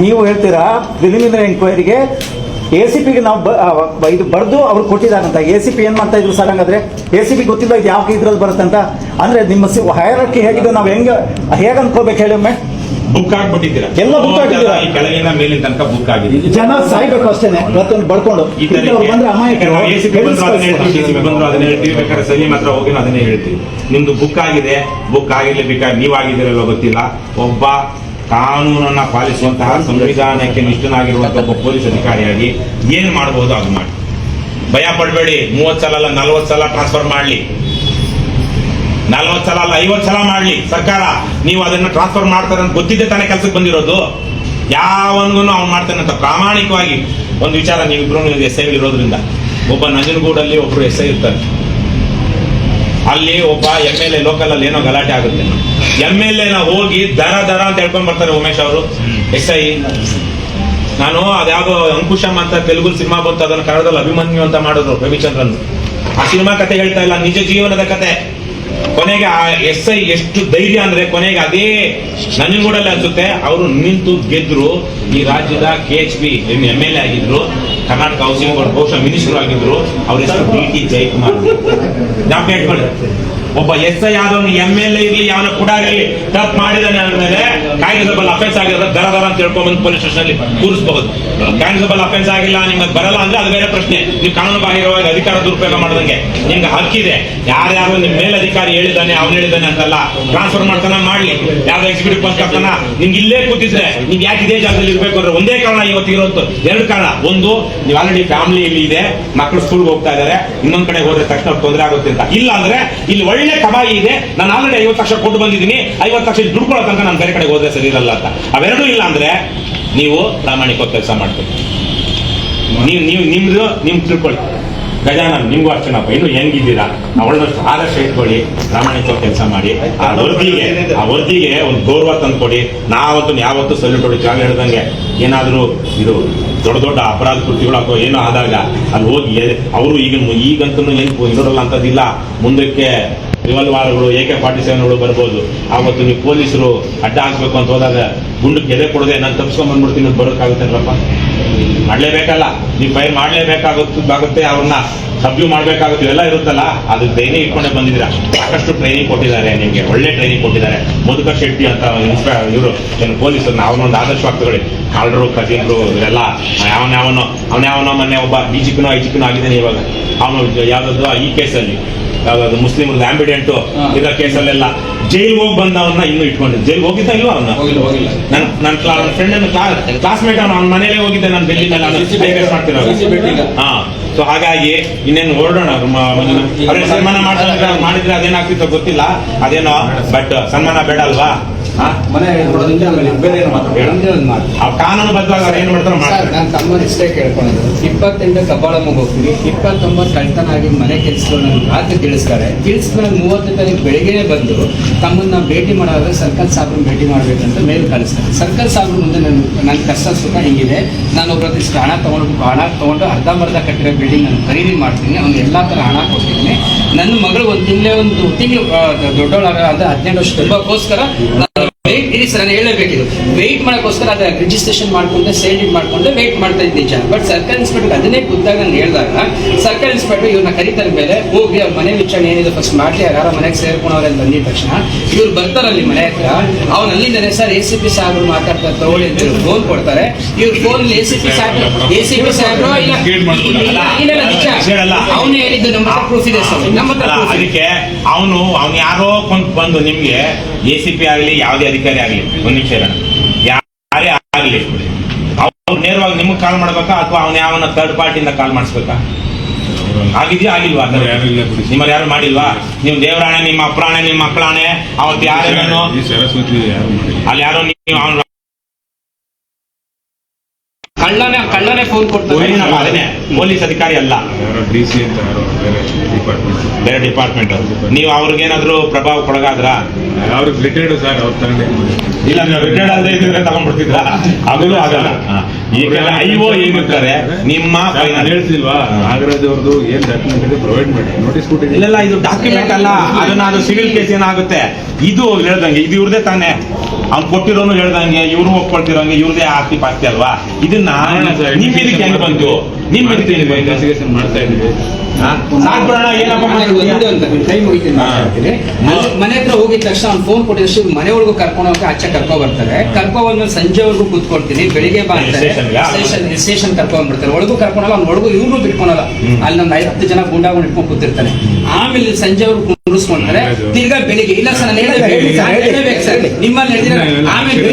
ನೀವು ಹೇಳ್ತೀರಾ? ಪ್ರಿಲಿಮಿನರಿ ಎಂಕ್ವೈರಿಗೆ ಎ ಸಿ ಪಿಗೆ ನಾವು ಬ- ಇದು ಬರೆದು ಅವ್ರು ಕೊಟ್ಟಿದ್ದಾರಂತ. ಎ ಸಿ ಪಿ ಏನ್ ಮಾಡ್ತಾ ಇದ್ರು ಸರ್ ಹಂಗಾದ್ರೆ ಎ ಸಿ ಪಿ ಗೊತ್ತಿಲ್ಲ ಇದು ಯಾವ ಇದ್ರಲ್ಲಿ ಬರುತ್ತಂತ ಅಂದ್ರೆ ನಿಮ್ಮ ಹೈರಾರ್ಕಿ ಹೇಗಿದೆ ನಾವು ಹೆಂಗ ಹೇಗೆ ಅನ್ಕೋಬೇಕು ಹೇಳಿ ಒಮ್ಮೆ? ಬುಕ್ ಆಗ್ಬಿಟ್ಟಿದ್ದೀರಾ? ಎಲ್ಲ ಬುಕ್ ಆಗಿದ್ದೀರಾ? ಕೆಳಗಿನ ಮೇಲಿನ ತನಕ ಬುಕ್ ಆಗಿದೆ. ಜನ ಸಾಯ್ಬೇಕು ಅಷ್ಟೇನೆ ಇವತ್ತೊಂದು ಬಡ್ಕೊಂಡು ಬಂದ್ರೆ ಅಮಾಯಕರು ಎಸಿಪಿ ಬಂದ್ರು ಅದನ್ನ ಹೇಳ್ತೀವಿ ಬಂದ್ರು ಅದನ್ನ ಹೇಳ್ತೀವಿ ಬೇಕಾದ್ರೆ ಸಲೀಂ ಹತ್ರ ಹೋಗಿ ಅದನ್ನೇ ಹೇಳ್ತೀವಿ. ನಿಮ್ದು ಬುಕ್ ಆಗಿದೆ ಬುಕ್ ಆಗಿರ್ಲಿ ಬೇಕಾದ್ರೆ ನೀವು ಆಗಿದ್ದೀರಲ್ಲೋ ಗೊತ್ತಿಲ್ಲ. ಒಬ್ಬ ಕಾನೂನನ್ನ ಪಾಲಿಸುವಂತಹ ಸಂವಿಧಾನಕ್ಕೆ ನಿಷ್ಠನಾಗಿರುವಂತಹ ಒಬ್ಬ ಪೊಲೀಸ್ ಅಧಿಕಾರಿಯಾಗಿ ಏನ್ ಮಾಡಬಹುದು ಅದು ಮಾಡಿ. ಭಯ ಪಡಬೇಡಿ ಮೂವತ್ ಸಲ ಅಲ್ಲ ನಲ್ವತ್ ಸಲ ಟ್ರಾನ್ಸ್ಫರ್ ಮಾಡ್ಲಿ. ನಲ್ವತ್ ಸಲ ಅಲ್ಲ ಐವತ್ ಸಲ ಮಾಡ್ಲಿ ಸರ್ಕಾರ. ನೀವು ಅದನ್ನ ಟ್ರಾನ್ಸ್ಫರ್ ಮಾಡ್ತಾರೆ ಅಂತ ಗೊತ್ತಿದ್ದೆ ತಾನೇ ಕೆಲಸಕ್ಕೆ ಬಂದಿರೋದು. ಯಾವನ್ಗೂ ಅವ್ನು ಮಾಡ್ತಾನೆ ಅಂತ ಪ್ರಾಮಾಣಿಕವಾಗಿ. ಒಂದು ವಿಚಾರ ನೀವಿಬ್ರು ಎಸ್ ಐ ಇರೋದ್ರಿಂದ ಒಬ್ಬ ನಂಜನಗೂಡಲ್ಲಿ ಒಬ್ರು ಎಸ್ ಐ ಇರ್ತಾರೆ. ಅಲ್ಲಿ ಒಬ್ಬ ಎಂ ಎಲ್ ಎ ಲೋಕಲ್ ಅಲ್ಲಿ ಏನೋ ಗಲಾಟೆ ಆಗುತ್ತೆ. ಎಂ ಎಲ್ ಎನ ಹೋಗಿ ದರ ದರ ಅಂತ ಹೇಳ್ಕೊಂಡ್ ಬರ್ತಾರೆ ಉಮೇಶ್ ಅವರು. S I. ನಾನು ಅದ್ಯಾವುದೋ ಅಂಕುಶಮ್ ಅಂತ ತೆಲುಗು ಸಿನಿಮಾ ಬಂತು, ಅದನ್ನು ಕನ್ನಡದಲ್ಲಿ ಅಭಿಮನ್ಯು ಅಂತ ಮಾಡಿದ್ರು ರವಿಚಂದ್ರನ್. ಆ ಸಿನಿಮಾ ಕತೆ ಹೇಳ್ತಾ ಇಲ್ಲ, ನಿಜ ಜೀವನದ ಕತೆ. ಕೊನೆಗೆ ಆ ಎಸ್ ಐ ಎಷ್ಟು ಧೈರ್ಯ ಅಂದ್ರೆ ಕೊನೆಗೆ ಅದೇ ನಂಜನಗೂಡಲ್ಲಿ ಅನ್ಸುತ್ತೆ. ಅವರು ನಿಂತು ಗೆದ್ರು. ಈ ರಾಜ್ಯದ K H B, M L A ಆಗಿದ್ರು. ಕರ್ನಾಟಕ ಹೌಸಿಂಗ್ ಬೋರ್ಡ್ ಬಹುಶಃ ಮಿನಿಸ್ಟರ್ ಆಗಿದ್ರು. ಅವ್ರ ಹೆಸರು ಡಿ ಟಿ ಜಯಕುಮಾರ್. ಜ್ಞಾಪಕ ಇಟ್ಕೊಳ್ಳಿ ಒಬ್ಬ ಎಸ್ ಐ ಆದವನು ಎಂ ಎಲ್ ಎ ಇರ್ಲಿ, ಯಾವನ ಕೂಡ ಇರಲಿ ತಪ್ಪು ಮಾಡಿದಾನೆ ಅಂದ್ಮೇಲೆ ಕಾಯ್ದಬಲ್ ಅಫೆನ್ಸ್ ಆಗಿರೋ ದರ ದರ ಅಂತ ಹೇಳ್ಕೊಂಡ್ಬಂದು ಪೊಲೀಸ್ ಸ್ಟೇಷನ್ ಅಲ್ಲಿ ಕೂರಿಸಬಹುದು. ಕಾಯ್ದಬಲ್ ಅಫೆನ್ಸ್ ಆಗಿಲ್ಲ, ನಿಮಗೆ ಬರಲ್ಲ ಅಂದ್ರೆ ಅದು ಬೇರೆ ಪ್ರಶ್ನೆ. ನೀವು ಕಾನೂನು ಬಾಹಿರವಾಗಿ ಅಧಿಕಾರ ದುರುಪಯೋಗ ಮಾಡಿದಂಗೆ ನಿಮ್ಗೆ ಹಕ್ಕಿದೆ ಯಾರ್ಯಾರು ನಿಮ್ ಮೇಲಧಿಕಾರಿ ಹೇಳಿದ್ದಾನೆ, ಅವ್ನು ಹೇಳಿದ್ದಾನೆ ಅಂತಲ್ಲ ಟ್ರಾನ್ಸ್ಫರ್ ಮಾಡ್ತಾನ, ಮಾಡ್ಲಿ. ಯಾವ್ದು ಎಕ್ಸಿಕ್ಯೂಟಿವ್ ಪೋಸ್ಟ್ ಹಾಕ್ತಾನ ನಿಮ್ಗೆ ಇಲ್ಲೇ ಕೂತಿದ್ರೆ ನೀವು ಯಾಕೆ ಇದೇ ಜಾಗದಲ್ಲಿ ಇರ್ಬೇಕು ಅಂದ್ರೆ ಒಂದೇ ಕಾರಣ ಇವತ್ತಿಗಿರೋದು ಎರಡು ಕಾರಣ. ಒಂದು, ನೀವು ಆಲ್ರೆಡಿ ಫ್ಯಾಮಿಲಿ ಇಲ್ಲಿ ಇದೆ ಮಕ್ಕಳು ಸ್ಕೂಲ್ಗೆ ಹೋಗ್ತಾ ಇದಾರೆ, ಇನ್ನೊಂದ್ ಕಡೆ ಹೋದ್ರೆ ತಕ್ಷಣ ತೊಂದರೆ ಆಗುತ್ತೆ ಅಂತ. ಇಲ್ಲ ಅಂದ್ರೆ ಇಲ್ಲಿ ಒಳ್ಳೆ ಕಮಾಯಿ ಇದೆ. ನಾನು ಆಲ್ರೆಡಿ ಐವತ್ತು ಲಕ್ಷ ಕೊಟ್ಟು ಬಂದಿದ್ದೀನಿ. ಐವತ್ತು ಲಕ್ಷ ದುಡ್ಕೊಳ್ಳೋ ತನಕ ನಾನು ಬೇರೆ ಕಡೆ ಹೋದ್ರೆ ಸರಿ ಇರಲ್ಲ ಅಂತ. ಅವೆರಡೂ ಇಲ್ಲ ಅಂದ್ರೆ ನೀವು ಪ್ರಾಮಾಣಿಕವಾಗಿ ಕೆಲಸ ಮಾಡ್ತೀರಿ. ನೀವು ನೀವು, ನಿಮ್ದು ನಿಮ್ ತಿಳ್ಕೊಳ್ಳಿ. ಗಜಾನನ್, ನಿಮ್ಗೂ ಅಷ್ಟೇನಪ್ಪ ಇನ್ನು ಹೆಂಗಿದ್ದೀರಾ? ಅವಳನ್ನಷ್ಟು ಆದರ್ಶ ಇಟ್ಕೊಳ್ಳಿ ಪ್ರಾಮಾಣಿಕವಾಗಿ ಕೆಲಸ ಮಾಡಿ. ಆ ವರದಿಗೆ ಆ ವರದಿಗೆ ಒಂದು ಗೌರವ ತಂದ್ಕೊಡಿ. ನಾವಂತೂ ಯಾವತ್ತೂ ಸಲ್ಯೂಟ್ ಹೊಡಿ ಹೇಳ್ದಂಗೆ ಏನಾದರೂ ಇದು ದೊಡ್ಡ ದೊಡ್ಡ ಅಪರಾಧ ಕೃತಿಗಳು ಅಥವಾ ಏನೋ ಆದಾಗ ಅಲ್ಲಿ ಹೋಗಿ ಅವರು ಈಗ ಈಗಂತೂ ಏನು ಇರೋಲ್ಲ ಅಂತದಿಲ್ಲ ಮುಂದಕ್ಕೆ ರಿವಲ್ವಾರ್ಗಳು, ಎ ಕೆ ಫಾರ್ಟಿ ಸೆವೆನ್ಗಳು ಬರ್ಬೋದು. ಆವತ್ತು ನೀವು ಪೊಲೀಸರು ಅಡ್ಡ ಹಾಕ್ಬೇಕು ಅಂತ ಹೋದಾಗ ಗುಂಡು ಎದೆ ಕೊಡದೆ ನಾನು ತಪ್ಪಿಸ್ಕೊಂಡ್ ಬಂದ್ಬಿಡ್ತೀನಿ ಅಂತ ಬರೋಕ್ಕಾಗುತ್ತೇನಪ್ಪ? ಮಾಡ್ಲೇಬೇಕಲ್ಲ. ನೀವು ಫೈರ್ ಮಾಡ್ಲೇಬೇಕಾಗುತ್ತೆ ಅವ್ರನ್ನ. ಸಬ್ಯೂ ಮಾಡ್ಬೇಕಾಗುತ್ತೆ ಇವೆಲ್ಲ ಇರುತ್ತಲ್ಲ? ಅದು ಟ್ರೈನಿಂಗ್ ಇಟ್ಕೊಂಡೆ ಬಂದಿದ್ದೀರಾ? ಸಾಕಷ್ಟು ಟ್ರೈನಿಂಗ್ ಕೊಟ್ಟಿದ್ದಾರೆ ನಿಮಗೆ ಒಳ್ಳೆ ಟ್ರೈನಿಂಗ್ ಕೊಟ್ಟಿದ್ದಾರೆ. ಮಧುಕರ್ ಶೆಟ್ಟಿ ಅಂತ ಇನ್ಸ್ಪೆ ಇವರು ಏನು ಪೊಲೀಸರು ಅವನೊಂದು ಆದರ್ಶ ಆಗ್ತದೆ ಕಾಲ್ರು ಕಜಿನ್ರು ಇವರೆಲ್ಲ ಅವನ ಯಾವನೋ ಅವನ ಯಾವನೋ ಮೊನ್ನೆ ಒಬ್ಬ ಬಿ ಜಿ ಪಿನೋ ಐ ಜಿ ಪಿನೋ ಆಗಿದ್ದಾನೆ ಇವಾಗ. ಅವನು ಯಾವ್ದಾದ್ರು ಈ ಕೇಸಲ್ಲಿ ಯಾವ್ದಾದ್ರು ಮುಸ್ಲಿಮ್ ಆಂಬಿಡೆಂಟು ಇರೋ ಕೇಸಲ್ಲೆಲ್ಲ ಜೈಲ್ಗೆ ಹೋಗಿ ಬಂದವನ್ನ ಇನ್ನೂ ಇಟ್ಕೊಂಡು. ಜೈಲ್ಗೆ ಹೋಗಿದ್ದ ಇಲ್ವಾ ಅವನ್ನ ನನ್ನ ನನ್ನ ಕ್ಲಾ ಫ್ರೆಂಡ್ ಕ್ಲಾಸ್ಮೇಟ್ ಅವನು ಅವ್ನ ಮನೇಲೆ ಹೋಗಿದ್ದೆ ನಾನು ಡೆಲ್ಲಿನಲ್ಲಿ ಮಾಡ್ತಿರೋ CC ಬಿಟ್ಟಿಲ್ಲ. ಹಾ. ಸೊ ಹಾಗಾಗಿ ಇನ್ನೇನು ಹೊರಡೋಣ? ಅವ್ರಿಗೆ ಸನ್ಮಾನ ಮಾಡಿದ್ರೆ ಮಾಡಿದ್ರೆ ಅದೇನಾಗ್ತಿತ್ತೋ ಗೊತ್ತಿಲ್ಲ. ಅದೇನೋ ಬಟ್ ಸನ್ಮಾನ ಬೇಡ ಅಲ್ವಾ? ಮನೆ ಬೇರೆ ಏನು ಅವ್ರು ಏನ್ ಮಾಡ್ತಾರೋ ಸರ್ ಮಾಡ್ತಾರೆ ನಾನು ತಮ್ಮ ಇಷ್ಟೇ ಕೇಳ್ಕೊಳ್ಳೋದು. ಇಪ್ಪತ್ತೆಂಟು ಕಬ್ಬಾಳಮ್ಮಗೆ ಹೋಗ್ತೀನಿ ಇಪ್ಪತ್ತೊಂಬತ್ತು ಕಳ್ತನ ಆಗಿ ಮನೆ ಕೆಲಸಗಳು ನನಗೆ ರಾತ್ರಿ ತಿಳಿಸ್ತಾರೆ. ತಿಳಿಸ್ಮೇಲೆ ಮೂವತ್ತು ತಾರೀಕು ಬೆಳಿಗ್ಗೆ ಬಂದು ತಮ್ಮನ್ನ ಭೇಟಿ ಮಾಡೋದ್ರೆ ಸರ್ಕಲ್ ಸಾಬ್ರನ್ನ ಭೇಟಿ ಮಾಡ್ಬೇಕಂತ ಮೇಲ್ ಕಳಿಸ್ತಾರೆ. ಸರ್ಕಲ್ ಸಾಬ್ರ ಮುಂದೆ ನನ್ನ ನನ್ನ ಕಷ್ಟ ಸುಖ ಹಿಂಗಿದೆ. ನಾನು ಒಬ್ಬರ ಹತ್ರ ಇಷ್ಟು ಹಣ ತಗೊಂಡು ಹಣ ತಗೊಂಡು ಅರ್ಧಂಬರ್ಧ ಕಟ್ಟಿರೋ ಬಿಲ್ಡಿಂಗ್ ನಾನು ಖರೀದಿ ಮಾಡ್ತೀನಿ. ಅವ್ನು ಎಲ್ಲ ಥರ ಹಣ ಕೊಟ್ಟಿದ್ದೀನಿ ನನ್ನ ಮಗಳು ಒಂದು ತಿಂಗಳೇ ಒಂದು ತಿಂಗಳು ದೊಡ್ಡವಳಾಗ ಅಂದರೆ ಹದಿನೆಂಟು ವರ್ಷ ತುಂಬಕ್ಕೋಸ್ಕರ ಸರ್ ನಾನು ಹೇಳಬೇಕಿದು. ವೆಯ್ಟ್ ಮಾಡೋಕ್ಕೋಸ್ಕರ ಅದ ರಿಜಿಸ್ಟ್ರೇಷನ್ ಮಾಡ್ಕೊಂಡೆ ಸೇಲ್ ಮಾಡ್ಕೊಂಡೆ ವೆಯ್ಟ್ ಮಾಡ್ತಾ ಇದ್ದೀನಿ ಜನ. ಬಟ್ ಸರ್ಕಲ್ ಇನ್ಸ್ಪೆಕ್ಟರ್ ಅದನ್ನೇ ಗೊತ್ತಾಗ ನಾನು ಹೇಳಿದಾಗ ಸರ್ಕಲ್ ಇನ್ಸ್ಪೆಕ್ಟರ್ ಇವ್ರನ್ನ ಕರೀತಾರ ಮೇಲೆ ಹೋಗಿ ಅವ್ರ ಮನೆ ವಿಚಾರಣೆ ಏನಿದೆ ಫಸ್ಟ್ ಮಾಡಲಿ ಯಾರ ಮನೆಗೆ ಸೇರ್ಕೊಂಡವ್ರೆ ಅಂತ ಬಂದಿದ ತಕ್ಷಣ ಇವ್ರು ಬರ್ತಾರಲ್ಲಿ ಮನೆ ಹತ್ರ. ಅವ್ನು ಅಲ್ಲಿಂದನೇ ಸರ್ ಎ ಸಿ ಪಿ ಸಾಹೇಬ್ರು ಮಾತಾಡ್ತಾರೆ ತಗೊಳ್ಳಿ ಅಂತ ಫೋನ್ ಕೊಡ್ತಾರೆ. ಇವ್ರ ಫೋನ್ ಎ ಸಿ ಪಿ ಸಾಹೇಬ್ ಎ ಸಿ ಪಿ ಸಾಹೇಬ್ರು. ಅವನೇ ಹೇಳಿದ್ದು ನಮ್ಮ ಪ್ರೂಫ್ ಇದೆ ಸರ್. ನಮ್ಮ. ಅದಕ್ಕೆ ಅವನು ಅವ್ನು ಯಾರೋ ಕೊಂತ ಬಂದು ನಿಮ್ಗೆ ಎ ಸಿ ಪಿ ಆಗಲಿ ಯಾವುದೇ ಅಧಿಕಾರಿ ಆಗಲಿ ಒಂದು ನಿಮಿಷ ಇರೋಣ ಯಾರೇ ಆಗಲಿ ಅವ್ರು ನೇರವಾಗಿ ನಿಮಗೆ ಕಾಲ್ ಮಾಡ್ಬೇಕಾ ಅಥವಾ ಅವನ ಯಾವನ ಥರ್ಡ್ ಪಾರ್ಟಿಯಿಂದ ಕಾಲ್ ಮಾಡಿಸ್ಬೇಕಾ? ಆಗಿದ್ಯಾ ಆಗಿಲ್ವಾ? ಅವ್ರು ಯಾರು ಇಲ್ಲ ನಿಮ್ಮಲ್ಲಿ ಯಾರು ಮಾಡಿಲ್ವಾ? ನೀವು ದೇವರಾಣೆ ನಿಮ್ಮ ಅಪ್ರಾಣೆ ನಿಮ್ಮ ಮಕ್ಕಳಾಣೆ ಅವತ್ತು ಯಾರು ಅಲ್ಲಿ ಯಾರೋ ನೀವು ಅವ್ನು ಕಳ್ಳನೇ ಕಣ್ಣನೆ ಫೋನ್ ಕೊಡ್ತಾರೆ. ಪೊಲೀಸ್ ಅಧಿಕಾರಿ ಅಲ್ಲ. ಯಾರೋ ಡಿ ಸಿ ಅಂತ ಯಾರೋ ಬೇರೆ ಡಿಪಾರ್ಟ್ಮೆಂಟ್ ಬೇರೆ ಡಿಪಾರ್ಟ್ಮೆಂಟ್ ನೀವು ಅವ್ರಿಗೇನಾದ್ರೂ ಪ್ರಭಾವ ಕೊಡಗಾದ್ರ? ಅವ್ರಿಗೆ ರಿಟೈರ್ಡ್ ಸರ್ ಅವ್ರ ತಂದೆ ಇಲ್ಲ ನೀವು ರಿಟೈರ್ಡ್ ಆದ್ರೆ ಇದ್ರೆ ತಗೊಂಡ್ಬಿಡ್ತಿದ್ರ? ಅದೂ ಆಗಲ್ಲ. ಈಗ ಐಒ ಏನಿರ್ತಾರೆ ನಿಮ್ಮ ನಾನು ಹೇಳ್ತಿಲ್ವಾ? ನಾಗರಾಜ್ ಅವ್ರದ್ದು ಏನ್ ಡಾಕ್ಯುಮೆಂಟ್ ಇದೆ ಪ್ರೊವೈಡ್ ಮಾಡಿ. ನೋಟಿಸ್ ಕೊಟ್ಟಿದ್ದೀನಿ. ಇಲ್ಲ ಇದು ಡಾಕ್ಯುಮೆಂಟ್ ಅಲ್ಲ. ಅದನ್ನ ಅದು ಸಿವಿಲ್ ಕೇಸ್ ಏನಾಗುತ್ತೆ? ಇದು ಹೇಳ್ದಂಗೆ ಇದು ಇವ್ರದೇ ತಾನೆ. ಅವ್ನು ಕೊಟ್ಟಿರೋನು ಹೇಳ್ದಂಗೆ ಇವ್ರು ಒಪ್ಕೊಳ್ತಿರೋಂಗೆ ಇವ್ರದೇ ಆಸ್ತಿ ಪಾಸ್ತಿ ಅಲ್ವಾ? ಇದನ್ನ ನಿಮ್ ಇದಕ್ಕೆ ಹೆಂಗ್ ಬಂತು? ಇದಕ್ಕೆ ಹೆಂಗ್ ಇನ್ವೆಸ್ಟಿಗೇಷನ್ ಮಾಡ್ತಾ ಇದ್ದೀವಿ ಮನೆ ಹತ್ರ ಹೋಗಿದ ತಕ್ಷಣ ಅವ್ನು ಫೋನ್ ಕೊಟ್ಟಿದಷ್ಟು ಮನೆ ಒಳಗೂ ಕರ್ಕೊಂಡು ಹೋಗಿ ಆಚೆ ಕರ್ಕೊ ಬರ್ತಾರೆ. ಕರ್ಕೊ ಬಂದ್ಮೇಲೆ ಸಂಜೆವರೆಗೂ ಕೂತ್ಕೊಳ್ತೀನಿ ಬೆಳಿಗ್ಗೆ ಬಾ? ಸ್ಟೇಷನ್ ಸ್ಟೇಷನ್ ಕರ್ಕೊಂಡ್ ಬಿಡ್ತಾರೆ ಒಳಗೂ ಕರ್ಕೊಂಡಲ್ಲ ಅವ್ನು ಒಳಗೂ ಇವ್ರು ಬಿಟ್ಕೊಳಲ್ಲ ಅಲ್ಲಿ ಒಂದು ಐವತ್ತು ಜನ ಗುಂಡಾಗಳು ಇಟ್ಕೊಂಡು ಕೂತಿರ್ತಾನೆ ಆಮೇಲೆ ಸಂಜೆವರೆಗೂ ಕುಂಡ್ರಿಸ್ಕೊಂತಾರೆ. ಆಯ್ತು. ತಿರ್ಗಾ ಬೆಳಿಗ್ಗೆ ಇಲ್ಲ ಸರ್ ನಾನು ಹೇಳಬೇಕು ಸರ್, ನಿಮ್ಮಲ್ಲಿ. ಆಮೇಲೆ.